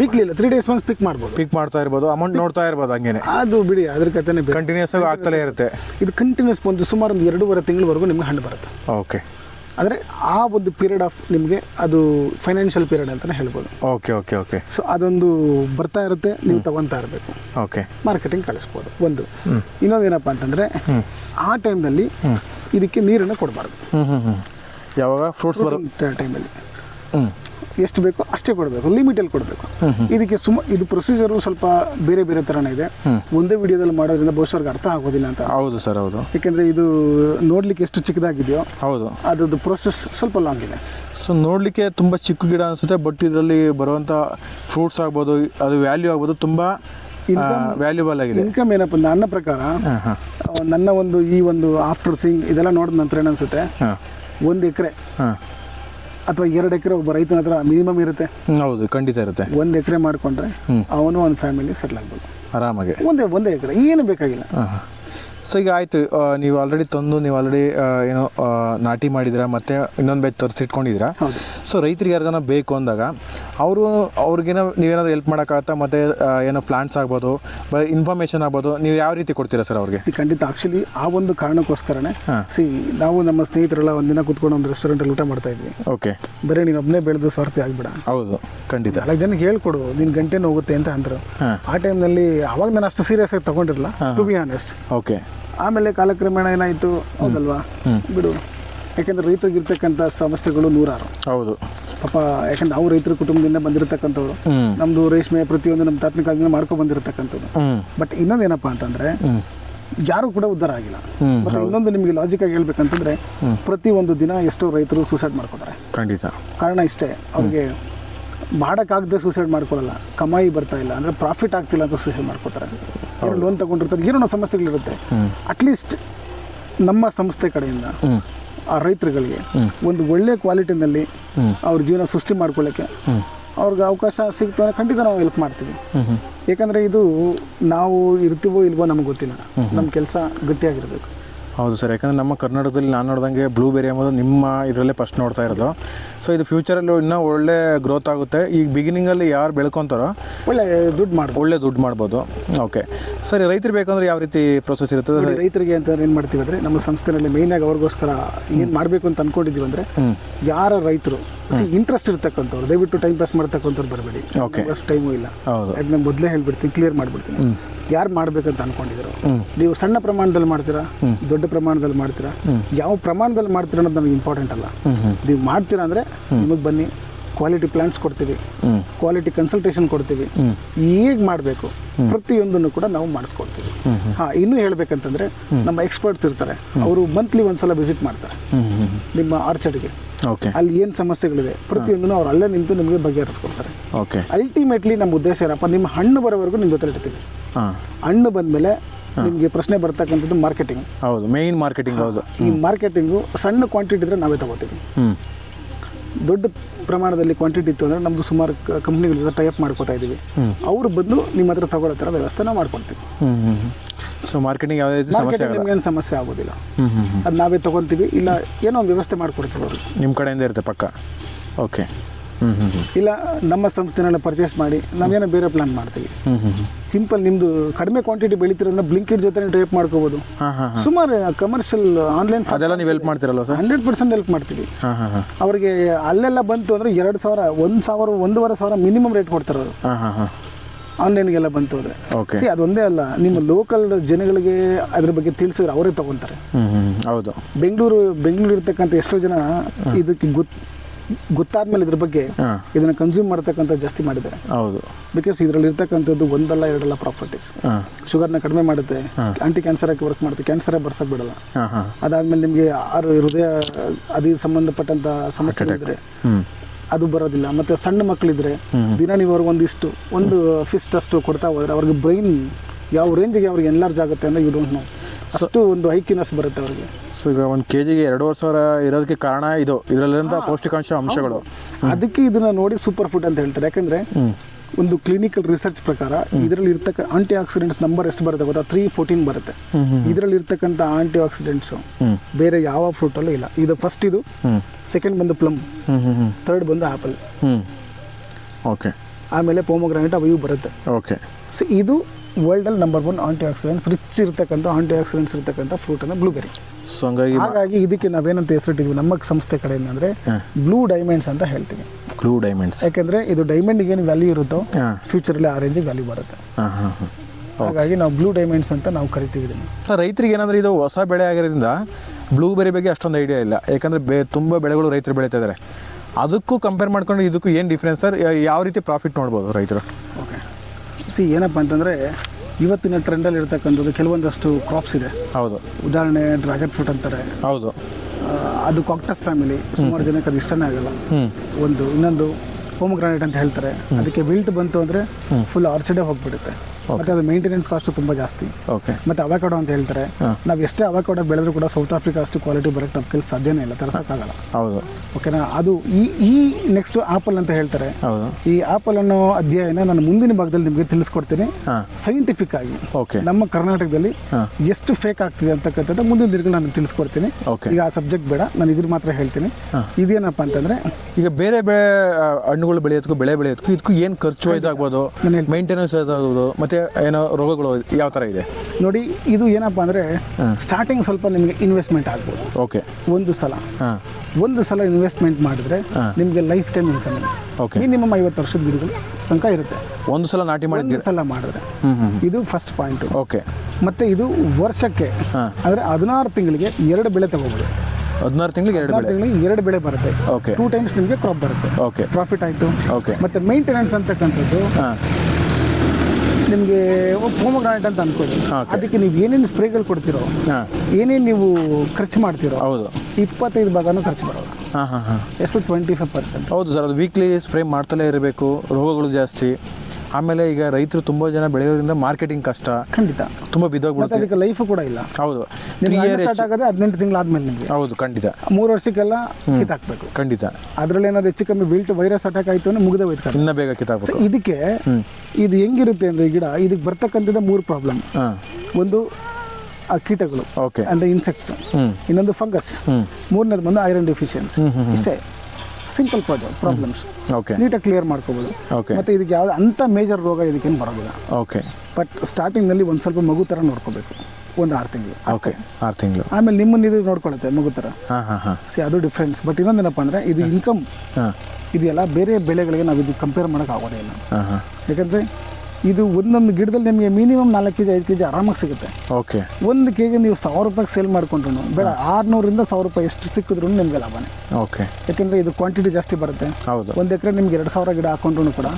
ವೀಕ್ಲಿ ಇಲ್ಲ ತ್ರೀ ಡೇಸ್ ಮಂತ್ಸ್ ಪಿಕ್ ಮಾಡ್ಬೋದು. ಪಿಕ್ ಮಾಡ್ತಾ ಇರ್ಬೋದು ಅಮೌಂಟ್ ನೋಡ್ತಾ ಇರ್ಬೋದು ಹಂಗೇನೆ. ಅದು ಬಿಡಿ ಅದ್ರ ಕಥೆನೇ ಕಂಟಿನ್ಯೂಸ್ ಆಗಿ ಆಗ್ತಲೇ ಇರುತ್ತೆ. ಇದು ಕಂಟಿನ್ಯೂಸ್ ಒಂದು ಸುಮಾರು ಒಂದು ಎರಡೂವರೆ ತಿಂಗಳವರೆಗೂ ನಿಮಗೆ ಹಣ್ಣು ಬರುತ್ತೆ. ಓಕೆ ಅಂದರೆ ಆ ಒಂದು ಪೀರಿಯಡ್ ಆಫ್ ನಿಮಗೆ ಅದು ಫೈನಾನ್ಷಿಯಲ್ ಪೀರಿಯಡ್ ಅಂತಲೇ ಹೇಳ್ಬೋದು. ಓಕೆ ಓಕೆ ಓಕೆ ಸೊ ಅದೊಂದು ಬರ್ತಾ ಇರುತ್ತೆ ನೀವು ತಗೊತಾ ಇರಬೇಕು. ಓಕೆ ಮಾರ್ಕೆಟಿಂಗ್ ಕಳಿಸ್ಬೋದು ಒಂದು. ಇನ್ನೊಂದು ಏನಪ್ಪ ಅಂತಂದರೆ ಆ ಟೈಮ್ನಲ್ಲಿ ಇದಕ್ಕೆ ನೀರನ್ನು ಕೊಡಬಾರ್ದು. ಯಾವಾಗ? ಫ್ರೂಟ್ಸ್ ಬರೋ ಟೈಮಲ್ಲಿ ಹ್ಞೂ ಎಷ್ಟು ಬೇಕೋ ಅಷ್ಟೇ ಕೊಡಬೇಕು ಲಿಮಿಟಲ್ಲಿ ಕೊಡಬೇಕು. ಇದಕ್ಕೆ ಸುಮ ಇದು ಪ್ರೊಸೀಜರು ಸ್ವಲ್ಪ ಬೇರೆ ಬೇರೆ ಥರನೇ ಇದೆ. ಒಂದೇ ವಿಡಿಯೋದಲ್ಲಿ ಮಾಡೋದ್ರಿಂದ ಬಹುಶಃ ಅವ್ರಿಗೆ ಅರ್ಥ ಆಗೋದಿಲ್ಲ ಅಂತ. ಹೌದು ಸರ್ ಹೌದು. ಯಾಕೆಂದರೆ ಇದು ನೋಡಲಿಕ್ಕೆ ಎಷ್ಟು ಚಿಕ್ಕದಾಗಿದೆಯೋ ಹೌದು. ಅದ್ರದ್ದು ಪ್ರೊಸೆಸ್ ಸ್ವಲ್ಪ ಲಾಂಗ್ ಇದೆ. ಸೊ ನೋಡಲಿಕ್ಕೆ ತುಂಬ ಚಿಕ್ಕ ಗಿಡ ಅನಿಸುತ್ತೆ ಬಟ್ ಇದರಲ್ಲಿ ಬರುವಂಥ ಫ್ರೂಟ್ಸ್ ಆಗ್ಬೋದು ಅದು ವ್ಯಾಲ್ಯೂ ಆಗ್ಬೋದು ತುಂಬ ವ್ಯಾಲ್ಯೂಬಲ್ ಆಗಿದೆ. ಇನ್ಕಮ್ ಏನಪ್ಪ ನನ್ನ ಪ್ರಕಾರ ನನ್ನ ಒಂದು ಈ ಒಂದು ಆಫ್ಟರ್ ಸಿಂಗ್ ಇದೆಲ್ಲ ನೋಡಿದ ನಂತರ ಏನನ್ಸುತ್ತೆ? ಅನಿಸುತ್ತೆ ಒಂದು ಎಕರೆ. ಹಾಂ. ಅಥವಾ ಎರಡು ಎಕರೆ ಒಬ್ಬ ರೈತನ ಹತ್ರ ಮಿನಿಮಮ್ ಇರುತ್ತೆ? ಹೌದು ಖಂಡಿತ ಇರುತ್ತೆ. ಒಂದು ಎಕರೆ ಮಾಡಿಕೊಂಡ್ರೆ ಅವನು ಒಂದು ಫ್ಯಾಮಿಲಿ ಸೆಟ್ಲ್ ಆಗ್ಬೋದು. ಆರಾಮಾಗಿ. ಒಂದೇ ಒಂದೇ ಎಕರೆ ಏನು ಬೇಕಾಗಿಲ್ಲ. ಸೊ ಈಗ ಆಯಿತು ನೀವು ಆಲ್ರೆಡಿ ತಂದು ನೀವು ಆಲ್ರೆಡಿ ಏನೋ ನಾಟಿ ಮಾಡಿದ್ದೀರಾ ಮತ್ತು ಇನ್ನೊಂದು ಬ್ಯಾಚ್ ತರಿಸಿಟ್ಕೊಂಡಿದ್ದೀರಾ. ಸೊ ರೈತರಿಗೆ ಯಾರಿಗಾನ ಬೇಕು ಅಂದಾಗ ಅವರು ಅವ್ರಿಗೇನೋ ನೀವೇನಾದ್ರು ಹೆಲ್ಪ್ ಮಾಡೋಕ್ಕಾಗತ್ತಾ ಮತ್ತು ಏನೋ ಪ್ಲಾಂಟ್ಸ್ ಆಗ್ಬೋದು ಬ ಇನ್ಫಾರ್ಮೇಷನ್ ಆಗ್ಬೋದು ನೀವು ಯಾವ ರೀತಿ ಕೊಡ್ತೀರಾ ಸರ್ ಅವ್ರಿಗೆ? ಸಿ ಖಂಡಿತ. ಆಕ್ಚುಲಿ ಆ ಒಂದು ಕಾರಣಕ್ಕೋಸ್ಕರನೇ. ಸಿ ನಾವು ನಮ್ಮ ಸ್ನೇಹಿತರೆಲ್ಲ ಒಂದಿನ ಕುತ್ಕೊಂಡು ಒಂದು ರೆಸ್ಟೋರೆಂಟಲ್ಲಿ ಊಟ ಮಾಡ್ತಾ ಇದ್ವಿ. ಓಕೆ. ಬರೀ ನೀನು ಒಬ್ಬನೇ ಬೆಳೆದು ಸ್ವಾರ್ಥಿ ಆಗ್ಬೇಡ. ಹೌದು ಖಂಡಿತ. ನಾಲ್ಕು ಜನಕ್ಕೆ ಹೇಳ್ಕೊಡು ನಿನ್ನ ಗಂಟೆನೂ ಹೋಗುತ್ತೆ ಅಂತ ಅಂದರು. ಆ ಟೈಮ್ನಲ್ಲಿ ಅವಾಗ ನಾನು ಅಷ್ಟು ಸೀರಿಯಸ್ ಆಗಿ ತಗೊಂಡಿರಲ್ಲ ಟು ಬಿ ಆನೆಸ್ಟ್ ಓಕೆ. ಆಮೇಲೆ ಕಾಲಕ್ರಮೇಣ ಏನಾಯಿತು? ಹೌದಲ್ವಾ? ಬಿಡು. ಯಾಕೆಂದ್ರೆ ರೈತರಿಗೆ ಇರ್ತಕ್ಕಂಥ ಸಮಸ್ಯೆಗಳು ನೂರಾರು. ಹೌದು. ಪಾಪ ಯಾಕಂದ್ರೆ ಅವ್ರು ರೈತರ ಕುಟುಂಬದಿಂದ ಬಂದಿರತಕ್ಕಂಥವ್ರು. ನಮ್ದು ರೇಷ್ಮೆ ಪ್ರತಿಯೊಂದು ನಮ್ಮ ತಾತ್ವಿಕ ಮಾಡ್ಕೊ ಬಂದಿರತಕ್ಕಂಥದ್ದು ಬಟ್ ಇನ್ನೊಂದೇನಪ್ಪ ಏನಪ್ಪಾ ಅಂತಂದ್ರೆ ಯಾರು ಕೂಡ ಉದ್ಧಾರ ಆಗಿಲ್ಲ. ಮತ್ತೆ ಇನ್ನೊಂದು ನಿಮಗೆ ಲಾಜಿಕ್ ಆಗಿ ಹೇಳ್ಬೇಕಂತಂದ್ರೆ ಪ್ರತಿ ಒಂದು ದಿನ ಎಷ್ಟೋ ರೈತರು ಸೂಸೈಡ್ ಮಾಡ್ಕೊತಾರೆ. ಖಂಡಿತ. ಕಾರಣ ಇಷ್ಟೇ ಅವ್ರಿಗೆ ಮಾಡೋಕ್ಕಾಗದೆ ಸೂಸೈಡ್ ಮಾಡ್ಕೊಳ್ಳಲ್ಲ ಕಮಾಯಿ ಬರ್ತಾ ಇಲ್ಲ. ಅಂದ್ರೆ ಪ್ರಾಫಿಟ್ ಆಗ್ತಿಲ್ಲ ಅಂತ ಸೂಸೈಡ್ ಮಾಡ್ಕೋತಾರೆ. ಏನೋ ಲೋನ್ ತಗೊಂಡಿರ್ತಾರೆ. ಏನೋ ಸಮಸ್ಯೆಗಳಿರುತ್ತೆ. ಅಟ್ಲೀಸ್ಟ್ ನಮ್ಮ ಸಂಸ್ಥೆ ಕಡೆಯಿಂದ ಆ ರೈತರುಗಳಿಗೆ ಒಂದು ಒಳ್ಳೆ ಕ್ವಾಲಿಟಿನಲ್ಲಿ ಅವ್ರ ಜೀವನ ಸೃಷ್ಟಿ ಮಾಡ್ಕೊಳ್ಳೋಕ್ಕೆ ಅವ್ರಿಗೆ ಅವಕಾಶ ಸಿಗ್ತು ಅಂದ್ರೆ ಖಂಡಿತ ನಾವು ಹೆಲ್ಪ್ ಮಾಡ್ತೀವಿ. ಯಾಕಂದರೆ ಇದು ನಾವು ಇರ್ತೀವೋ ಇಲ್ವೋ ನಮ್ಗೆ ಗೊತ್ತಿಲ್ಲ. ನಮ್ಮ ಕೆಲಸ ಗಟ್ಟಿಯಾಗಿರಬೇಕು. ಹೌದು ಸರ್. ಯಾಕಂದರೆ ನಮ್ಮ ಕರ್ನಾಟಕದಲ್ಲಿ ನಾನು ನೋಡ್ದಂಗೆ ಬ್ಲೂಬೆರಿ ಎಂಬುದು ನಿಮ್ಮ ಇದರಲ್ಲೇ ಫಸ್ಟ್ ನೋಡ್ತಾ ಇರೋದು. ಸೊ ಇದು ಫ್ಯೂಚರಲ್ಲಿ ಇನ್ನೂ ಒಳ್ಳೆ ಗ್ರೋತ್ ಆಗುತ್ತೆ. ಈಗ ಬಿಗಿನಿಂಗಲ್ಲಿ ಯಾರು ಬೆಳ್ಕೊತಾರೋ ಒಳ್ಳೆ ದುಡ್ಡು ಮಾಡಿ ಒಳ್ಳೆ ದುಡ್ಡು ಮಾಡ್ಬೋದು. ಓಕೆ ಸರಿ ರೈತರು ಬೇಕಂದ್ರೆ ಯಾವ ರೀತಿ ಪ್ರೊಸೆಸ್ ಇರ್ತದೆ ನೋಡಿ, ರೈತರಿಗೆ ಅಂತ ಏನು ಮಾಡ್ತೀವಿ ಅಂದರೆ ನಮ್ಮ ಸಂಸ್ಥೆನಲ್ಲಿ ಮೇಯ್ನಾಗಿ ಅವ್ರಿಗೋಸ್ಕರ ಏನು ಮಾಡಬೇಕು ಅಂತ ಅನ್ಕೊಂಡಿದ್ದೀವಿ ಅಂದರೆ ಯಾರ ರೈತರು ಇಂಟ್ರೆಸ್ಟ್ ಇರ್ತಕ್ಕಂಥವ್ರು ದಯವಿಟ್ಟು ಟೈಮ್ ಪಾಸ್ ಮಾಡ್ತಕ್ಕಂಥವ್ರು ಬರಬೇಡಿ. ಓಕೆ ಅಷ್ಟು ಟೈಮು ಇಲ್ಲ. ಹೌದು. ಅದನ್ನ ನಾನು ಮೊದಲೇ ಹೇಳ್ಬಿಡ್ತೀನಿ ಕ್ಲಿಯರ್ ಮಾಡ್ಬಿಡ್ತೀನಿ. ಯಾರು ಮಾಡ್ಬೇಕಂತ ಅನ್ಕೊಂಡಿದ್ರು ನೀವು ಸಣ್ಣ ಪ್ರಮಾಣದಲ್ಲಿ ಮಾಡ್ತೀರಾ ದೊಡ್ಡ ಪ್ರಮಾಣದಲ್ಲಿ ಮಾಡ್ತೀರಾ ಯಾವ ಪ್ರಮಾಣದಲ್ಲಿ ಮಾಡ್ತೀರಾ ಅನ್ನೋದು ನಮಗೆ ಇಂಪಾರ್ಟೆಂಟ್ ಅಲ್ಲ. ನೀವು ಮಾಡ್ತೀರಾ ಅಂದರೆ ನಿಮಗೆ ಬನ್ನಿ. ಕ್ವಾಲಿಟಿ ಪ್ಲಾನ್ಸ್ ಕೊಡ್ತೀವಿ. ಕ್ವಾಲಿಟಿ ಕನ್ಸಲ್ಟೇಷನ್ ಕೊಡ್ತೀವಿ. ಹೇಗೆ ಮಾಡಬೇಕು. ಪ್ರತಿಯೊಂದನ್ನು ಕೂಡ ನಾವು ಮಾಡಿಸ್ಕೊಡ್ತೀವಿ ಹಾಂ ಇನ್ನೂ ಹೇಳ್ಬೇಕಂತಂದ್ರೆ ನಮ್ಮ ಎಕ್ಸ್ಪರ್ಟ್ಸ್ ಇರ್ತಾರೆ. ಅವರು ಮಂತ್ಲಿ ಒಂದ್ಸಲ ವಿಸಿಟ್ ಮಾಡ್ತಾರೆ. ನಿಮ್ಮ ಆರ್ಚರ್ಡ್ಗೆ ಓಕೆ ಅಲ್ಲಿ ಏನು ಸಮಸ್ಯೆಗಳಿದೆ? ಪ್ರತಿಯೊಂದನ್ನು ಅವ್ರು ಅಲ್ಲೇ ನಿಂತು ನಿಮಗೆ ಬಗೆಹರಿಸ್ಕೊಡ್ತಾರೆ. ಓಕೆ ಅಲ್ಟಿಮೇಟ್ಲಿ ನಮ್ಮ ಉದ್ದೇಶ ಏನಪ್ಪ ನಿಮ್ಮ ಹಣ್ಣು ಬರೋವರೆಗೂ ನಿಮ್ಮ ಜೊತೆ ಇಡ್ತೀವಿ ಹಾಂ. ಹಣ್ಣು ಬಂದಮೇಲೆ ನಿಮಗೆ ಪ್ರಶ್ನೆ ಬರ್ತಕ್ಕಂಥದ್ದು ಮಾರ್ಕೆಟಿಂಗ್ ಹೌದು ಮೇನ್ ಮಾರ್ಕೆಟಿಂಗ್ ಹೌದು. ಈ ಮಾರ್ಕೆಟಿಂಗು ಸಣ್ಣ ಕ್ವಾಂಟಿಟಿ ಇದ್ರೆ ನಾವೇ ತಗೋತೀವಿ. ದೊಡ್ಡ ಪ್ರಮಾಣದಲ್ಲಿ ಕ್ವಾಂಟಿಟಿ ಇತ್ತು ಅಂದರೆ ನಮ್ಮದು ಸುಮಾರು ಕಂಪ್ನಿಗಳ ಜೊತೆ ಟೈಪ್ ಮಾಡ್ಕೊತಾ ಇದ್ದೀವಿ. ಅವ್ರು ಬಂದು ನಿಮ್ಮ ಹತ್ರ ತಗೊಳ್ಳೋ ಥರ ವ್ಯವಸ್ಥೆ ನಾವು ಹ್ಞೂ ಸೊ ಮಾರ್ಕೆಟಿಂಗ್ ಯಾವುದೇ ರೀತಿ ಸಮಸ್ಯೆ ನಿಮ್ಗೇನು ಸಮಸ್ಯೆ ಆಗೋದಿಲ್ಲ. ಅದು ನಾವೇ ತೊಗೊತೀವಿ ಇಲ್ಲ ಏನೋ ಒಂದು ವ್ಯವಸ್ಥೆ ಮಾಡ್ಕೊಡ್ತೀವಿ ಅವ್ರಿಗೆ ನಿಮ್ಮ ಕಡೆಯಿಂದ ಇರುತ್ತೆ ಪಕ್ಕ. ಓಕೆ ಇಲ್ಲ ನಮ್ಮ ಸಂಸ್ಥೆನೆಲ್ಲ ಪರ್ಚೇಸ್ ಮಾಡಿ ನಾವೇನೋ ಬೇರೆ ಪ್ಲಾನ್ ಮಾಡ್ತೀವಿ. ಸಿಂಪಲ್ ನಿಮ್ಮದು ಕಡಿಮೆ ಕ್ವಾಂಟಿಟಿ ಬೆಳಿತಿರೋದನ್ನ ಬ್ಲಿಂಕಿಟ್ ಜೊತೆ ಟೈಪ್ ಮಾಡ್ಕೋಬೋದು. ಸುಮಾರು ಕಮರ್ಷಿಯಲ್ ಆನ್ಲೈನ್ ಅದೆಲ್ಲ ನೀವು ಹೆಲ್ಪ್ ಮಾಡ್ತೀರಲ್ವ ಸರ್? ಹಂಡ್ರೆಡ್ ಪರ್ಸೆಂಟ್ ಹೆಲ್ಪ್ ಮಾಡ್ತೀವಿ. ಅವರಿಗೆ ಅಲ್ಲೆಲ್ಲ ಬಂತು ಅಂದ್ರೆ ಎರಡು ಸಾವಿರ ಒಂದು ಸಾವಿರ ಒಂದೂವರೆ ಸಾವಿರ ಮಿನಿಮಮ್ ರೇಟ್ ಕೊಡ್ತಾರೆ ಆನ್ಲೈನ್ಗೆಲ್ಲ ಬಂತು ಅಂದರೆ. ಓಕೆ ಸಿ ಅದೊಂದೇ ಅಲ್ಲ ನಿಮ್ಮ ಲೋಕಲ್ ಜನಗಳಿಗೆ ಅದ್ರ ಬಗ್ಗೆ ತಿಳಿಸಿದ್ರೆ ಅವರೇ ತಗೊಂತಾರೆ. ಹೌದು. ಬೆಂಗಳೂರು ಬೆಂಗಳೂರು ಇರ್ತಕ್ಕಂಥ ಎಷ್ಟೋ ಜನ ಇದಕ್ಕೆ ಗೊತ್ ಗೊತ್ತಾದ್ಮೇಲೆ ಇದ್ರ ಬಗ್ಗೆ ಇದನ್ನ ಕನ್ಸ್ಯೂಮ್ ಮಾಡ್ತಕ್ಕಂಥ ಜಾಸ್ತಿ ಮಾಡಿದ್ದಾರೆ ಹೌದು. ಬಿಕಾಸ್ ಇದರಲ್ಲಿ ಇರ್ತಕ್ಕಂಥದ್ದು ಒಂದಲ್ಲ ಎರಡಲ್ಲ ಪ್ರಾಪರ್ಟೀಸ್ ಶುಗರ್ ಶುಗರ್ನ ಕಡಿಮೆ ಮಾಡುತ್ತೆ. ಆಂಟಿ ಕ್ಯಾನ್ಸರ್ ಆಗಿ ವರ್ಕ್ ಮಾಡುತ್ತೆ ಕ್ಯಾನ್ಸರ್ ಬರ್ಸಕ್ ಬಿಡಲ್ಲ. ಅದಾದ್ಮೇಲೆ ನಿಮಗೆ ಆರು ಹೃದಯ ಅದಿ ಸಂಬಂಧಪಟ್ಟಂತ ಸಮಸ್ಯೆ ಇದ್ರೆ ಅದು ಬರೋದಿಲ್ಲ. ಮತ್ತೆ ಸಣ್ಣ ಮಕ್ಕಳಿದ್ರೆ ದಿನ ನೀವು ಅವ್ರಿಗೆ ಒಂದಿಷ್ಟು ಒಂದು ಫಿಸ್ಟ್ ಅಷ್ಟು ಕೊಡ್ತಾ ಹೋದ್ರೆ ಅವ್ರಿಗೆ ಬ್ರೈನ್ ಯಾವ ರೇಂಜಿಗೆ ಅವ್ರಿಗೆ ಎನ್ಲಾರ್ಜ್ ಆಗುತ್ತೆ ಅಂದರೆ ಯು ಡೋಂಟ್ ನೋ ಅಷ್ಟು ಒಂದು ಹೈಕಿನೆಸ್ ಬರುತ್ತೆ ಅವ್ರಿಗೆ. ಸೊ ಈಗ ಒಂದು ಕೆ ಜಿಗೆ ಎರಡೂವರೆ ಸಾವಿರ ಇರೋದಕ್ಕೆ ಕಾರಣ ಇದು. ಇದರಲ್ಲಿರುವಂಥ ಪೌಷ್ಟಿಕಾಂಶ ಅಂಶಗಳು. ಅದಕ್ಕೆ ಇದನ್ನ ನೋಡಿ ಸೂಪರ್ ಫುಡ್ ಅಂತ ಹೇಳ್ತಾರೆ. ಯಾಕಂದ್ರೆ ಒಂದು ಕ್ಲಿನಿಕಲ್ ರಿಸರ್ಚ್ ಪ್ರಕಾರ ಇದರಲ್ಲಿ ಇರ್ತಕ್ಕ ಆಂಟಿ ಆಕ್ಸಿಡೆಂಟ್ಸ್ ನಂಬರ್ ಎಷ್ಟು ಬರುತ್ತೆ ಗೊತ್ತಾ? ತ್ರೀ ಫೋರ್ಟೀನ್ ಬರುತ್ತೆ. ಇದರಲ್ಲಿ ಇರ್ತಕ್ಕಂಥ ಆಂಟಿ ಆಕ್ಸಿಡೆಂಟ್ಸು ಬೇರೆ ಯಾವ ಫ್ರೂಟಲ್ಲೂ ಇಲ್ಲ. ಇದು ಫಸ್ಟ್ ಇದು ಸೆಕೆಂಡ್ ಬಂದು ಪ್ಲಮ್ ಥರ್ಡ್ ಬಂದು ಆ್ಯಪಲ್ ಹ್ಞೂ ಓಕೆ. ಆಮೇಲೆ ಪೋಮೋಗ್ರಾನೇಟ್ ಅವು ಇವು ಬರುತ್ತೆ. ಓಕೆ. ಸೊ ಇದು ವರ್ಲ್ಡಲ್ಲಿ number one antioxidants rich ಇರ್ತಕ್ಕಂಥ ಆಂಟಿ ಆಕ್ಸಿಡೆಂಟ್ಸ್ ಇರ್ತಕ್ಕಂಥ ಫ್ರೂಟ್ ಅಂದರೆ ಬ್ಲೂಬೆರಿ ಸೊ ಹಂಗಾಗಿ ಹಾಗಾಗಿ ಇದಕ್ಕೆ ನಾವೇನಂತ ಹೆಸರಿಟ್ಟಿದ್ವಿ ನಮ್ಮ ಸಂಸ್ಥೆ ಕಡೆಯಿಂದ ಅಂದರೆ ಬ್ಲೂ ಡೈಮಂಡ್ಸ್ ಅಂತ ಹೇಳ್ತೀವಿ. ಬ್ಲೂ ಡೈಮಂಡ್ಸ್ ಯಾಕೆಂದರೆ ಇದು ಡೈಮಂಡಿಗೆ ಏನು ವ್ಯಾಲ್ಯೂ ಇರುತ್ತೋ ಫ್ಯೂಚರಲ್ಲಿ ಆ ರೇಂಜಿಗೆ ವ್ಯಾಲ್ಯೂ ಬರುತ್ತೆ. ಹಾಂ ಹಾಂ ಹಾಂ. ಹಾಗಾಗಿ ನಾವು ಬ್ಲೂ ಡೈಮಂಡ್ಸ್ ಅಂತ ನಾವು ಕರಿತೀವಿ ಇದನ್ನು. ರೈತರಿಗೆ ಏನಾದರೂ ಇದು ಹೊಸ ಬೆಳೆ ಆಗಿರೋದ್ರಿಂದ ಬ್ಲೂಬೆರಿ ಬಗ್ಗೆ ಅಷ್ಟೊಂದು ಐಡಿಯಾ ಇಲ್ಲ. ಯಾಕಂದರೆ ಬೇ ತುಂಬ ಬೆಳೆಗಳು ರೈತರು ಬೆಳೀತಾ ಇದ್ದಾರೆ ಅದಕ್ಕೂ ಕಂಪೇರ್ ಮಾಡ್ಕೊಂಡು ಇದಕ್ಕೂ ಏನು ಡಿಫ್ರೆನ್ಸ್ ಸರ್? ಯಾವ ರೀತಿ ಪ್ರಾಫಿಟ್ ನೋಡ್ಬೋದು ರೈತರು? ಸಿ ಏನಪ್ಪ ಅಂತಂದರೆ ಇವತ್ತಿನ ಟ್ರೆಂಡಲ್ಲಿ ಇರತಕ್ಕಂಥದ್ದು ಕೆಲವೊಂದಷ್ಟು ಕ್ರಾಪ್ಸ್ ಇದೆ. ಹೌದು. ಉದಾಹರಣೆ ಡ್ರ್ಯಾಗನ್ ಫ್ರೂಟ್ ಅಂತಾರೆ. ಹೌದು. ಅದು ಕಾಕ್ಟಸ್ ಫ್ಯಾಮಿಲಿ ಸುಮಾರು ಜನಕ್ಕೆ ಅದು ಇಷ್ಟನೇ ಆಗಲ್ಲ. ಒಂದು ಇನ್ನೊಂದು ಹೋಮಗ್ರಾನೈಟ್ ಅಂತ ಹೇಳ್ತಾರೆ. ಅದಕ್ಕೆ ವಿಲ್ಟ್ ಬಂತು ಅಂದರೆ ಫುಲ್ ಆರ್ಚಡೇ ಹೋಗ್ಬಿಡುತ್ತೆ. ಮತ್ತೆ ಅದು ಮೇಂಟೆನೆನ್ಸ್ ಕಾಸ್ಟ್ ತುಂಬಾ ಜಾಸ್ತಿ. ಓಕೆ ಮತ್ತೆ ಅವಾಕಾಡೋ ಅಂತ ಹೇಳ್ತಾರೆ. ನಾವು ಎಷ್ಟೇ ಅವಾಕಾಡೋ ಬೆಳೆದ್ರು ಕೂಡ ಸೌತ್ ಆಫ್ರಿಕಾ ಅಷ್ಟು ಕ್ವಾಲಿಟಿ ಬರೋಕ್ಕೆ ನಮ್ಮ ಕೆಲಸ ಸಾಧ್ಯನೇ ಇಲ್ಲ ತರಿಸೋಕ್ಕಾಗಲ್ಲ ಹೌದು. ಓಕೆನಾ ಅದು ಈ ಈ ನೆಕ್ಸ್ಟ್ ಆಪಲ್ ಅಂತ ಹೇಳ್ತಾರೆ. ಹೌದು. ಈ ಆಪಲ್ ಅನ್ನೋ ಅಧ್ಯಯನ ನಾನು ಮುಂದಿನ ಭಾಗದಲ್ಲಿ ನಿಮಗೆ ತಿಳಿಸ್ಕೊಡ್ತೀನಿ. ಸೈಂಟಿಫಿಕ್ ಆಗಿ. ಓಕೆ ನಮ್ಮ ಕರ್ನಾಟಕದಲ್ಲಿ ಎಷ್ಟು ಫೇಕ್ ಆಗ್ತಿದೆ ಅಂತಕ್ಕಂಥದ್ದು ಮುಂದಿನ ದಿನಗಳು ನಾನು ತಿಳಿಸ್ಕೊಡ್ತೀನಿ. ಈಗ ಆ ಸಬ್ಜೆಕ್ಟ್ ಬೇಡ ನಾನು ಇದ್ರ ಮಾತ್ರ ಹೇಳ್ತೀನಿ. ಇದೇನಪ್ಪ ಅಂತಂದರೆ ಈಗ ಬೇರೆ ಬೇರೆ ಹಣ್ಣುಗಳು ಬೆಳೆಯೋದಕ್ಕೂ ಬೆಳೆ ಬೆಳೆಯೋದಕ್ಕೂ ಇದಕ್ಕೂ ಏನು ಖರ್ಚು ಇದಾಗ್ಬೋದು. ಮೇಂಟೆನೆನ್ಸ್ ಇದಾಗ್ಬೋದು ಮತ್ತು ಏನೋ ರೋಗಗಳು ಯಾವ ಥರ ಇದೆ? ನೋಡಿ ಇದು ಏನಪ್ಪ ಅಂದರೆ ಸ್ಟಾರ್ಟಿಂಗ್ ಸ್ವಲ್ಪ ನಿಮಗೆ ಇನ್ವೆಸ್ಟ್ಮೆಂಟ್ ಆಗ್ಬೋದು. ಓಕೆ ಒಂದು ಸಲ. ಒಂದು ಸಲ ಇನ್ವೆಸ್ಟ್ಮೆಂಟ್ ಮಾಡಿದ್ರೆ ನಿಮಗೆ lifetime income okay minimum ಐವತ್ತು ವರ್ಷದ ಗಿಡಗಳು ತನಕ ಇರುತ್ತೆ. ಒಂದು ಸಲ ನಾಟಿ ಮಾಡಿದ್ರೆ? ಒಂದು ಸಲ ಮಾಡಿದ್ರೆ. ಇದು ಫಸ್ಟ್ ಪಾಯಿಂಟ್ ಓಕೆ ಮತ್ತು ಇದು ವರ್ಷಕ್ಕೆ. ಅಂದರೆ ಹದಿನಾರು ತಿಂಗಳಿಗೆ ಎರಡು ಬೆಳೆ ತಗೋಬೋದು. ಹದಿನಾರು ತಿಂಗಳಿಗೆ ಎರಡು ಬೆಳೆ. ತಿಂಗಳಿಗೆ ಎರಡು ಬೆಳೆ ಬರುತ್ತೆ. ಓಕೆ ಟೂ ಟೈಮ್ಸ್ ನಿಮಗೆ ಕ್ರಾಪ್ ಬರುತ್ತೆ. ಓಕೆ ಪ್ರಾಫಿಟ್ ಆಯಿತು. ಓಕೆ ಮತ್ತು ಮೇಂಟೆನೆನ್ಸ್ ಅಂತಕ್ಕಂಥದ್ದು. ನಿಮಗೆ ಪೋಮಗ್ರಾನೆಟ್ ಅಂತ ಅನ್ಕೊಳ್ಳಿ. ಅದಕ್ಕೆ ನೀವು ಏನೇನು ಸ್ಪ್ರೇಗಳು ಕೊಡ್ತಿರೋ ಏನೇನು ನೀವು ಖರ್ಚು ಮಾಡ್ತಿರೋ ಹೌದು. ಇಪ್ಪತ್ತೈದು ಭಾಗನೂ ಖರ್ಚು ಬರೋಲ್ಲ. ಹಾಂ ಹಾಂ ಹಾಂ. ಎಷ್ಟು? ಟ್ವೆಂಟಿ ಫೈವ್ ಪರ್ಸೆಂಟ್ ಹೌದು ಸರ್ ಅದು ವೀಕ್ಲಿ ಸ್ಪ್ರೇ ಮಾಡ್ತಲೇ ಇರಬೇಕು. ರೋಗಗಳು ಜಾಸ್ತಿ. ಆಮೇಲೆ ಈಗ ರೈತರು ತುಂಬಾ ಜನ ಬೆಳೆಯೋದ್ರಿಂದ ಮಾರ್ಕೆಟಿಂಗ್ ಕಷ್ಟ. ಖಂಡಿತ. ತುಂಬ ಮತ್ತು ಬಿದ್ದೋಗ್ಬಿಡುತ್ತೆ ಅದಕ್ಕೆ ಲೈಫ್ ಕೂಡ ಇಲ್ಲ. ಹೌದು. ತ್ರೀ ಇಯರ್ ಸ್ಟಾರ್ಟ್ ಆಗೋದೇ ಹದಿನೆಂಟು ತಿಂಗಳಾದ್ಮೇಲೆ ನಿಮಗೆ. ಹೌದು ಖಂಡಿತ. ಮೂರು ವರ್ಷಕ್ಕೆಲ್ಲ ಕಿತ್ತಾಕ್ಬೇಕು ಖಂಡಿತ. ಅದರಲ್ಲಿ ಏನಾದ್ರು ಹೆಚ್ಚು ಕಮ್ಮಿ ಬಿಲ್ಟ್ ವೈರಸ್ ಅಟ್ಯಾಕ್ ಆಯ್ತು ಅಂದ್ರೆ ಮುಗಿದೇ ಹೋಯ್ತು ಇನ್ನ ಬೇಗ ಕಿತ್ತಾಕ್ಬೇಕು ಇದಕ್ಕೆ ಇದು ಹೆಂಗಿರುತ್ತೆ ಅಂದ್ರೆ ಗಿಡ ಇದಕ್ಕೆ ಬರ್ತಕ್ಕಂಥದ್ದು ಮೂರು ಪ್ರಾಬ್ಲಮ್ ಹಾಂ. ಒಂದು ಆ ಕೀಟಗಳು. ಓಕೆ ಅಂದ್ರೆ ಇನ್ಸೆಕ್ಟ್ಸ್ ಇನ್ನೊಂದು ಫಂಗಸ್ ಮೂರನೇದು ಬಂದು ಐರನ್ ಡಿಫಿಷಿಯನ್ಸಿ ಇಷ್ಟೇ. ಸಿಂಪಲ್ ಪ್ರಾಬ್ಲಮ್ಸ್ ಓಕೆ ನೀಟಾಗಿ ಕ್ಲಿಯರ್ ಮಾಡ್ಕೋಬೋದು. ಓಕೆ ಮತ್ತು ಇದಕ್ಕೆ ಯಾವ್ದು ಅಂಥ ಮೇಜರ್ ರೋಗ ಇದಕ್ಕೇನು ಬರೋದಿಲ್ಲ. ಓಕೆ ಬಟ್ ಸ್ಟಾರ್ಟಿಂಗ್ನಲ್ಲಿ ಒಂದು ಸ್ವಲ್ಪ ಮಗು ಥರ ನೋಡ್ಕೋಬೇಕು. ಒಂದು ಆರು ತಿಂಗಳು. ಓಕೆ ಆರು ತಿಂಗಳು. ಆಮೇಲೆ ನಿಮ್ಮನ್ನು ಇದು ನೋಡ್ಕೊಳುತ್ತೆ ಮಗು ಥರ ಹಾಂ ಹಾಂ ಹಾಂ. ಸಿ ಅದು ಡಿಫ್ರೆನ್ಸ್ ಬಟ್ ಇನ್ನೊಂದೇನಪ್ಪ ಅಂದರೆ ಇದು ಇನ್ಕಮ್ ಇದೆಲ್ಲ ಬೇರೆ ಬೆಳೆಗಳಿಗೆ ನಾವು ಇದು ಕಂಪೇರ್ ಮಾಡೋಕೆ ಆಗೋದೇ ಇಲ್ಲ. ಹಾಂ ಹಾಂ. ಯಾಕಂದರೆ ಇದು ಒಂದೊಂದು ಗಿಡದಲ್ಲಿ ನಿಮಗೆ ಮಿನಿಮಮ್ ನಾಲ್ಕು ಕೆ ಜಿ ಐದು ಕೆ ಜಿ ಆರಾಮಾಗಿ ಸಿಗುತ್ತೆ. ಓಕೆ ಒಂದು ಕೆ ಜಿ ನೀವು ಸಾವಿರ ರೂಪಾಯಿಗೆ ಸೇಲ್ ಮಾಡ್ಕೊಂಡ್ರು ಬೇಡ ಆರುನೂರಿಂದ ಸಾವಿರ ರೂಪಾಯಿ ಎಷ್ಟು ಸಿಕ್ಕಿದ್ರು ನಿಮಗೆ ಲಾಭನೇ. ಓಕೆ ಯಾಕೆಂದರೆ ಇದು ಕ್ವಾಂಟಿಟಿ ಜಾಸ್ತಿ ಬರುತ್ತೆ. ಹೌದು. ಒಂದು ಎಕರೆ ನಿಮ್ಗೆ ಎರಡು ಸಾವಿರ ಗಿಡ ಹಾಕೊಂಡ್ರು ಕೂಡ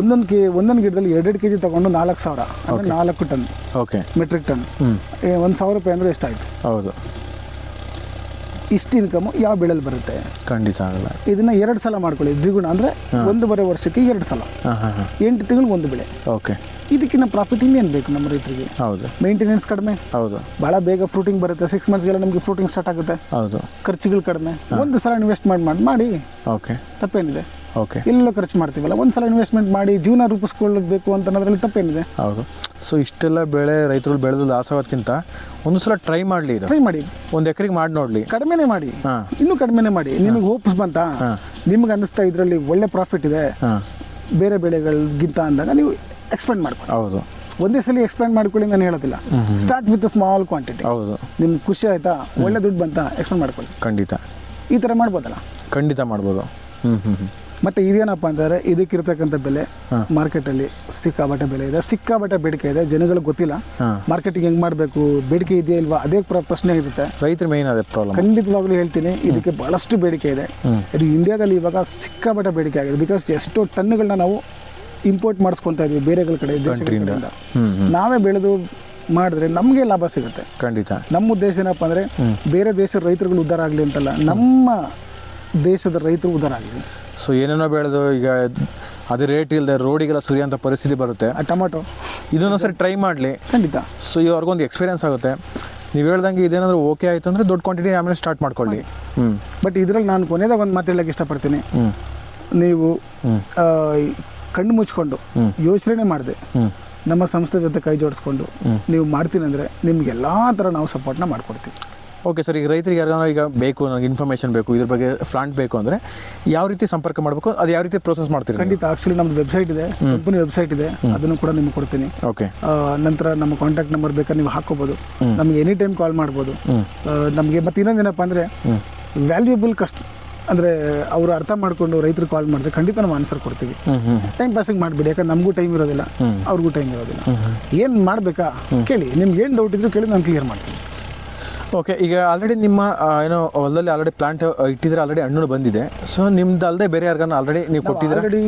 ಒಂದೊಂದು ಕೆ ಒಂದೊಂದು ಗಿಡದಲ್ಲಿ ಎರಡೆರಡು ಕೆ ಜಿ ತೊಗೊಂಡು ನಾಲ್ಕು ಸಾವಿರ ಅಂದರೆ ನಾಲ್ಕು ಟನ್ ಓಕೆ ಮೆಟ್ರಿಕ್ ಟನ್. ಒಂದು ಸಾವಿರ ರೂಪಾಯಿ ಅಂದರೆ ಎಷ್ಟಾಯಿತು? ಹೌದು. ಇಷ್ಟು ಇನ್ಕಮ್ ಯಾವ ಬೆಳೆಯಲ್ಲಿ ಬರುತ್ತೆ? ಖಂಡಿತ ಆಗಲ್ಲ. ಇದನ್ನ ಎರಡು ಸಲ ಮಾಡ್ಕೊಳ್ಳಿ. ದ್ವಿಗುಣ ಅಂದರೆ ಒಂದೂವರೆ ವರ್ಷಕ್ಕೆ ಎರಡು ಸಲ. ಎಂಟು ತಿಂಗಳಿಗೆ ಒಂದು ಬೆಳೆ. ಓಕೆ. ಇದಕ್ಕಿಂತ ಪ್ರಾಫಿಟ್ ಇನ್ನೇನು ಬೇಕು ನಮ್ಮ ರೈತರಿಗೆ? ಹೌದು. ಮೇಂಟೆನೆನ್ಸ್ ಕಡಿಮೆ. ಹೌದು. ಭಾಳ ಬೇಗ ಫ್ರೂಟಿಂಗ್ ಬರುತ್ತೆ. ಸಿಕ್ಸ್ ಮಂತ್ಸ್ಗೆಲ್ಲ ನಮಗೆ ಫ್ರೂಟಿಂಗ್ ಸ್ಟಾರ್ಟ್ ಆಗುತ್ತೆ. ಹೌದು. ಖರ್ಚುಗಳು ಕಡಿಮೆ. ಒಂದು ಸಲ ಇನ್ವೆಸ್ಟ್ ಮಾಡಿ ಮಾಡಿ ಮಾಡಿ. ಓಕೆ. ತಪ್ಪೇನಿದೆ. ಓಕೆ. ಎಲ್ಲೋ ಖರ್ಚು ಮಾಡ್ತೀವಲ್ಲ. ಒಂದು ಸಲ ಇನ್ವೆಸ್ಟ್ಮೆಂಟ್ ಮಾಡಿ ಜೀವನ ರೂಪಿಸ್ಕೊಳ್ಳಬೇಕು ಅಂತ ಅನ್ನೋದ್ರಲ್ಲಿ ತಪ್ಪೇನಿದೆ. ಹೌದು. ಸೊ ಇಷ್ಟೆಲ್ಲ ಬೆಳೆ ರೈತರು ಬೆಳೆದು ಲಾಸ್ ಆಗೋದಕ್ಕಿಂತ ಒಂದು ಸಲ ಟ್ರೈ ಮಾಡಲಿ ಇದು. ಟ್ರೈ ಮಾಡಿ. ಒಂದು ಎಕರೆಗೆ ಮಾಡಿ ನೋಡಲಿ. ಕಡಿಮೆನೇ ಮಾಡಿ. ಹಾಂ. ಇನ್ನೂ ಕಡಿಮೆನೇ ಮಾಡಿ. ನಿಮಗೆ ಹೋಪ್ಸ್ ಬಂತಾ. ನಿಮ್ಗೆ ಅನ್ನಿಸ್ತಾ ಇದರಲ್ಲಿ ಒಳ್ಳೆ ಪ್ರಾಫಿಟ್ ಇದೆ. ಹಾಂ. ಬೇರೆ ಬೆಳೆಗಳಿಗಿಂತ ಅಂದಾಗ ನೀವು ಎಕ್ಸ್ಪೆಂಡ್ ಮಾಡ್ಕೊಳ್ಳಿ. ಹೌದು. ಒಂದೇ ಸಲ ಎಕ್ಸ್ಪೆಂಡ್ ಮಾಡ್ಕೊಳ್ಳಿ ನಾನು ಹೇಳೋದಿಲ್ಲ. ಸ್ಟಾರ್ಟ್ ವಿತ್ ಸ್ಮಾಲ್ ಕ್ವಾಂಟಿಟಿ ಹೌದು. ನಿಮ್ಗೆ ಖುಷಿ ಆಯ್ತಾ? ಒಳ್ಳೆ ದುಡ್ಡು ಬಂತಾ? ಎಕ್ಸ್ಪೆಂಡ್ ಮಾಡ್ಕೊಳ್ಳಿ. ಖಂಡಿತ. ಈ ಥರ ಮಾಡ್ಬೋದಲ್ಲ? ಖಂಡಿತ ಮಾಡ್ಬೋದು. ಹ್ಞೂ ಹ್ಞೂ ಹ್ಞೂ ಮತ್ತೆ ಇದೇನಪ್ಪ ಅಂತಂದರೆ ಇದಕ್ಕಿರ್ತಕ್ಕಂಥ ಬೆಲೆ ಮಾರ್ಕೆಟಲ್ಲಿ ಸಿಕ್ಕಾಬಟ್ಟೆ ಬೆಲೆ ಇದೆ. ಸಿಕ್ಕಾಬಟ್ಟೆ ಬೇಡಿಕೆ ಇದೆ. ಜನಗಳಿಗೆ ಗೊತ್ತಿಲ್ಲ. ಮಾರ್ಕೆಟಿಗೆ ಹೆಂಗೆ ಮಾಡಬೇಕು? ಬೇಡಿಕೆ ಇದೆಯಾ ಇಲ್ವಾ? ಅದೇ ಪ್ರ- ಪ್ರಶ್ನೆ ಇರುತ್ತೆ. ರೈತರ ಮೇನ್ ಅದೇ ಪ್ರಾಬ್ಲಮ್ ಖಂಡಿತವಾಗ್ಲೂ ಹೇಳ್ತೀನಿ. ಇದಕ್ಕೆ ಭಾಳಷ್ಟು ಬೇಡಿಕೆ ಇದೆ. ಇದು ಇಂಡಿಯಾದಲ್ಲಿ ಇವಾಗ ಸಿಕ್ಕಾಬಟ್ಟೆ ಬೇಡಿಕೆ ಆಗಿದೆ. ಬಿಕಾಸ್ ಎಷ್ಟೋ ಟನ್ಗಳನ್ನ ನಾವು ಇಂಪೋರ್ಟ್ ಮಾಡಿಸ್ಕೊತಾ ಇದ್ವಿ ಬೇರೆಗಳ ಕಡೆ ನಾವೇ ಬೆಳೆದು ಮಾಡಿದ್ರೆ ನಮಗೆ ಲಾಭ ಸಿಗುತ್ತೆ. ಖಂಡಿತ. ನಮ್ಮ ಉದ್ದೇಶ ಏನಪ್ಪ ಅಂದರೆ ಬೇರೆ ದೇಶದ ರೈತರುಗಳು ಉದ್ಧಾರ ಆಗಲಿ ಅಂತಲ್ಲ ನಮ್ಮ ದೇಶದ ರೈತರು ಉದಾರ ಆಗಿದೆ ಸೊ ಏನೇನೋ ಬೆಳೆದು ಈಗ ಅದು ರೇಟ್ ಇಲ್ಲದೆ ರೋಡಿಗೆಲ್ಲ ಸುರಿಯೋಂಥ ಪರಿಸ್ಥಿತಿ ಬರುತ್ತೆ. ಆ ಟೊಮಾಟೊ. ಇದನ್ನೊಂದು ಸರಿ ಟ್ರೈ ಮಾಡಲಿ. ಖಂಡಿತ. ಸೊ ಇವ್ರಿಗೊಂದು ಎಕ್ಸ್ಪೀರಿಯನ್ಸ್ ಆಗುತ್ತೆ. ನೀವು ಹೇಳ್ದಂಗೆ ಇದೇನಾದರೂ ಓಕೆ ಆಯಿತು ಅಂದರೆ ದೊಡ್ಡ ಕ್ವಾಂಟಿಟಿ ಆಮೇಲೆ ಸ್ಟಾರ್ಟ್ ಮಾಡ್ಕೊಳ್ಳಿ. ಹ್ಞೂ ಬಟ್ ಇದರಲ್ಲಿ ನಾನು ಕೊನೆಯದಾಗ ಒಂದು ಮಾತು ಹೇಳಕ್ಕೆ ಇಷ್ಟಪಡ್ತೀನಿ. ನೀವು ಕಣ್ಣು ಮುಚ್ಕೊಂಡು. ಯೋಚನೆ ಮಾಡಿದೆ. ನಮ್ಮ ಸಂಸ್ಥೆ ಜೊತೆ ಕೈ ಜೋಡಿಸ್ಕೊಂಡು ನೀವು ಮಾಡ್ತೀನಿ ಅಂದರೆ ನಿಮ್ಗೆ ಎಲ್ಲ ಥರ ನಾವು ಸಪೋರ್ಟ್ನ ಮಾಡ್ಕೊಡ್ತೀವಿ. ಓಕೆ ಸರ್ ಈಗ ರೈತರಿಗೆ ಯಾರಿಗಾದ್ರೂ ಈಗ ಬೇಕು ನನಗೆ ಇನ್ಫಾರ್ಮೇಷನ್ ಬೇಕು ಇದ್ರ ಬಗ್ಗೆ ಪ್ಲಾಂಟ್ ಬೇಕು ಅಂದರೆ ಯಾವ ರೀತಿ ಸಂಪರ್ಕ ಮಾಡಬೇಕು ಅದು ಯಾವ ರೀತಿ ಪ್ರೋಸೆಸ್ ಮಾಡ್ತೀರಿ ಖಂಡಿತ ಆಕ್ಚುಲಿ ನಮ್ದು ವೆಬ್ಸೈಟ್ ಇದೆ ಕಂಪನಿ ವೆಬ್ಸೈಟ್ ಇದೆ ಅದನ್ನು ಕೂಡ ನಿಮ್ಗೆ ಕೊಡ್ತೀನಿ. ಓಕೆ ನಂತರ ನಮ್ಮ ಕಾಂಟ್ಯಾಕ್ಟ್ ನಂಬರ್ ಬೇಕಾದ್ರೆ ನೀವು ಹಾಕೋಬೋದು. ನಮಗೆ ಎನಿ ಟೈಮ್ ಕಾಲ್ ಮಾಡ್ಬೋದು ನಮಗೆ ಮತ್ತೆ ಇನ್ನೊಂದೇನಪ್ಪ ಅಂದರೆ ವ್ಯಾಲ್ಯೂಬಲ್ ಕಸ್ಟ್ ಅಂದರೆ ಅವರು ಅರ್ಥ ಮಾಡಿಕೊಂಡು ರೈತರು ಕಾಲ್ ಮಾಡಿದ್ರೆ ಖಂಡಿತ ನಾವು ಆನ್ಸರ್ ಕೊಡ್ತೀವಿ. ಟೈಮ್ ಪಾಸಿಂಗ್ ಮಾಡಿಬಿಡಿ ಯಾಕಂದ್ರೆ ನಮಗೂ ಟೈಮ್ ಇರೋದಿಲ್ಲ ಅವ್ರಿಗೂ ಟೈಮ್ ಇರೋದಿಲ್ಲ. ಏನು ಮಾಡಬೇಕಾ? ಕೇಳಿ ನಿಮ್ಗೆ ಏನು ಡೌಟ್ ಇದ್ರು ಕೇಳಿ ನಾನು ಕ್ಲಿಯರ್ ಮಾಡ್ತೀನಿ. ಓಕೆ ಈಗ ಆಲ್ರೆಡಿ ನಿಮ್ಮ ಏನೋ ಹೊಲದಲ್ಲಿ ಆಲ್ರೆಡಿ ಪ್ಲಾಂಟ್ ಇಟ್ಟಿದ್ರೆ ಆಲ್ರೆಡಿ ಹಣ್ಣು ಬಂದಿದೆ. ಸೊ ನಿಮ್ದು ಅಲ್ಲದೆ ಬೇರೆ ಯಾರಿಗಾನ ಆಲ್ರೆಡಿ ನೀವು ಕೊಟ್ಟಿದ್ದೀರಾ? ಆಲ್ರೆಡಿ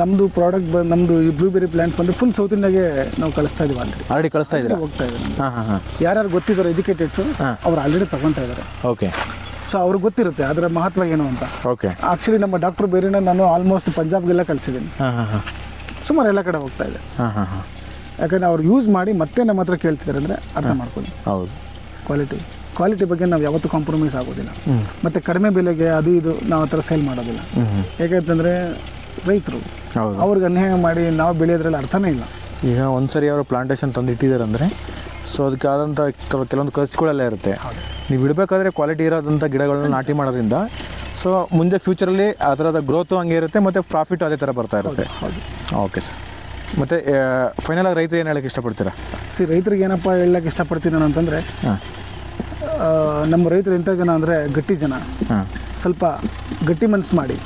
ನಮ್ಮದು ಪ್ರಾಡಕ್ಟ್ ಬಂದು ನಮ್ಮದು ಈ ಬ್ಲೂಬೆರಿ ಪ್ಲಾಂಟ್ ಬಂದು ಫುಲ್ ಸೌತ್ ಇಂಡಿಯಾಗೆ ನಾವು ಕಳಿಸ್ತಾ ಇದೀವಿ ಆಲ್ರೆಡಿ ಆಲ್ರೆಡಿ ಕಳಿಸ್ತಾ ಇದ್ದೀರಾ ಹೋಗ್ತಾ ಇದ್ದಾರೆ ಹಾಂ ಹಾಂ ಹಾಂ. ಯಾರ್ಯಾರು ಗೊತ್ತಿದ್ದಾರೆ ಎಜುಕೇಟೆಡ್ಸು ಅವ್ರು ಆಲ್ರೆಡಿ ತಗೊತಾ ಇದ್ದಾರೆ ಓಕೆ ಸೊ ಅವ್ರಿಗೆ ಗೊತ್ತಿರುತ್ತೆ ಅದರ ಮಹತ್ವ ಏನು ಅಂತ. ಓಕೆ ಆ್ಯಕ್ಚುಲಿ ನಮ್ಮ ಡಾಕ್ಟರ್ ಬೇರೆನ ನಾನು ಆಲ್ಮೋಸ್ಟ್ ಪಂಜಾಬ್ಗೆಲ್ಲ ಕಳಿಸಿದ್ದೀನಿ. ಹಾಂ ಹಾಂ ಹಾಂ. ಸುಮಾರು ಎಲ್ಲ ಕಡೆ ಹೋಗ್ತಾ ಇದೆ. ಹಾಂ ಹಾಂ ಹಾಂ. ಯಾಕಂದ್ರೆ ಅವ್ರು ಯೂಸ್ ಮಾಡಿ ಮತ್ತೆ ನಮ್ಮ ಹತ್ರ ಕೇಳ್ತಿದ್ದಾರೆ ಅಂದರೆ ಅರ್ಥ ಮಾಡ್ಕೊಳ್ಳಿ. ಹೌದು. ಕ್ವಾಲಿಟಿ ಕ್ವಾಲಿಟಿ ಬಗ್ಗೆ ನಾವು ಯಾವತ್ತೂ ಕಾಂಪ್ರಮೈಸ್ ಆಗೋದಿಲ್ಲ. ಮತ್ತು ಕಡಿಮೆ ಬೆಲೆಗೆ ಅದು ಇದು ನಾವು ಆ ಥರ ಸೇಲ್ ಮಾಡೋದಿಲ್ಲ. ಯಾಕಂತಂದರೆ ರೈತರು ಅವ್ರಿಗೆ ಅನ್ಯಾಯ ಮಾಡಿ ನಾವು ಬೆಳೆಯೋದ್ರಲ್ಲಿ ಅರ್ಥನೇ ಇಲ್ಲ. ಈಗ ಒಂದ್ಸರಿ ಅವರು ಪ್ಲಾಂಟೇಶನ್ ತಂದು ಇಟ್ಟಿದ್ದಾರೆ ಅಂದರೆ ಸೊ ಅದಕ್ಕೆ ಆದಂಥ ಕೆಲವೊಂದು ಖರ್ಚುಗಳೆಲ್ಲ ಇರುತ್ತೆ. ನೀವು ಇಡಬೇಕಾದ್ರೆ ಕ್ವಾಲಿಟಿ ಇರೋದಂಥ ಗಿಡಗಳನ್ನ ನಾಟಿ ಮಾಡೋದ್ರಿಂದ ಸೊ ಮುಂದೆ ಫ್ಯೂಚರಲ್ಲಿ ಆ ಥರದ ಗ್ರೋತು ಹಂಗೆ ಇರುತ್ತೆ ಮತ್ತು ಪ್ರಾಫಿಟ್ ಅದೇ ಥರ ಬರ್ತಾ ಇರುತ್ತೆ. ಹೌದು ಓಕೆ ಸರ್ ಮತ್ತು ಫೈನಲ್ ಆಗಿ ರೈತರು ಏನು ಹೇಳಕ್ಕೆ ಇಷ್ಟಪಡ್ತೀರಾ? ಸಿ ರೈತರಿಗೆ ಏನಪ್ಪ ಹೇಳಕ್ಕೆ ಇಷ್ಟಪಡ್ತೀನಿ ನಾನು ಅಂತಂದರೆ ಹಾಂ. ನಮ್ಮ ರೈತರು ಎಂಥ ಜನ ಅಂದರೆ ಗಟ್ಟಿ ಜನ. ಸ್ವಲ್ಪ ಗಟ್ಟಿ ಮನಸ್ಸು ಮಾಡಿ.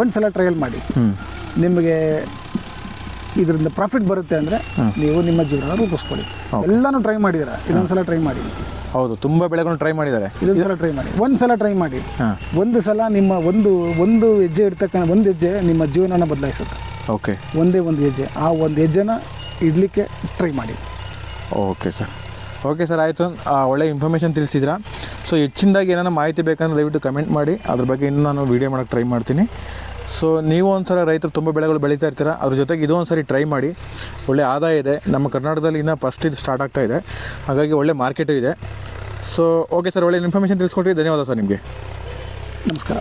ಒಂದು ಸಲ ಟ್ರಯಲ್ ಮಾಡಿ. ನಿಮಗೆ ಇದರಿಂದ ಪ್ರಾಫಿಟ್ ಬರುತ್ತೆ ಅಂದರೆ ನೀವು ನಿಮ್ಮ ಜೀವನ ರೂಪಿಸ್ಕೊಳ್ಳಿ. ಎಲ್ಲನೂ ಟ್ರೈ ಮಾಡಿದ್ದೀರಾ? ಇನ್ನೊಂದು ಸಲ ಟ್ರೈ ಮಾಡಿ. ಹೌದು ತುಂಬ ಬೆಳೆಗಳನ್ನ ಟ್ರೈ ಮಾಡಿದ್ದಾರೆ. ಇನ್ನೊಂದು ಸಲ ಟ್ರೈ ಮಾಡಿ. ಒಂದು ಸಲ ಟ್ರೈ ಮಾಡಿ. ಒಂದು ಸಲ ನಿಮ್ಮ ಒಂದು ಒಂದು ಹೆಜ್ಜೆ ಇರ್ತಕ್ಕಂಥ ಒಂದು ಹೆಜ್ಜೆ ನಿಮ್ಮ ಜೀವನನ ಬದಲಾಯಿಸುತ್ತೆ. ಓಕೆ ಒಂದೇ ಒಂದು ಹೆಜ್ಜೆ. ಆ ಒಂದು ಹೆಜ್ಜೆನ ಇಡಲಿಕ್ಕೆ ಟ್ರೈ ಮಾಡಿ. ಓಕೆ ಸರ್ ಓಕೆ ಸರ್ ಆಯಿತು. ಒಳ್ಳೆ ಇನ್ಫಾರ್ಮೇಷನ್ ತಿಳಿಸಿದ್ರಾ? ಸೊ ಹೆಚ್ಚಿನದಾಗಿ ಏನಾರ ಮಾಹಿತಿ ಬೇಕಂದ್ರೆ ದಯವಿಟ್ಟು ಕಮೆಂಟ್ ಮಾಡಿ. ಅದ್ರ ಬಗ್ಗೆ ಇನ್ನೂ ನಾನು ವೀಡಿಯೋ ಮಾಡೋಕ್ಕೆ ಟ್ರೈ ಮಾಡ್ತೀನಿ. ಸೊ ನೀವು ಒಂದ್ಸಲ ರೈತರು ತುಂಬ ಬೆಳೆಗಳು ಬೆಳೀತಾ ಇರ್ತೀರ? ಅದ್ರ ಜೊತೆಗೆ ಇದು ಸರಿ ಟ್ರೈ ಮಾಡಿ. ಒಳ್ಳೆ ಆದಾಯ ಇದೆ. ನಮ್ಮ ಕರ್ನಾಟಕದಲ್ಲಿ ಇನ್ನೂ ಫಸ್ಟ್ ಇದು ಸ್ಟಾರ್ಟ್ ಆಗ್ತಾ ಇದೆ. ಹಾಗಾಗಿ ಒಳ್ಳೆ ಮಾರ್ಕೆಟು ಇದೆ. ಸೊ ಓಕೆ ಸರ್ ಒಳ್ಳೆ ಇನ್ಫಾರ್ಮೇಷನ್ ತಿಳಿಸ್ಕೊಟ್ರಿ. ಧನ್ಯವಾದ ಸರ್ ನಿಮಗೆ. ನಮಸ್ಕಾರ.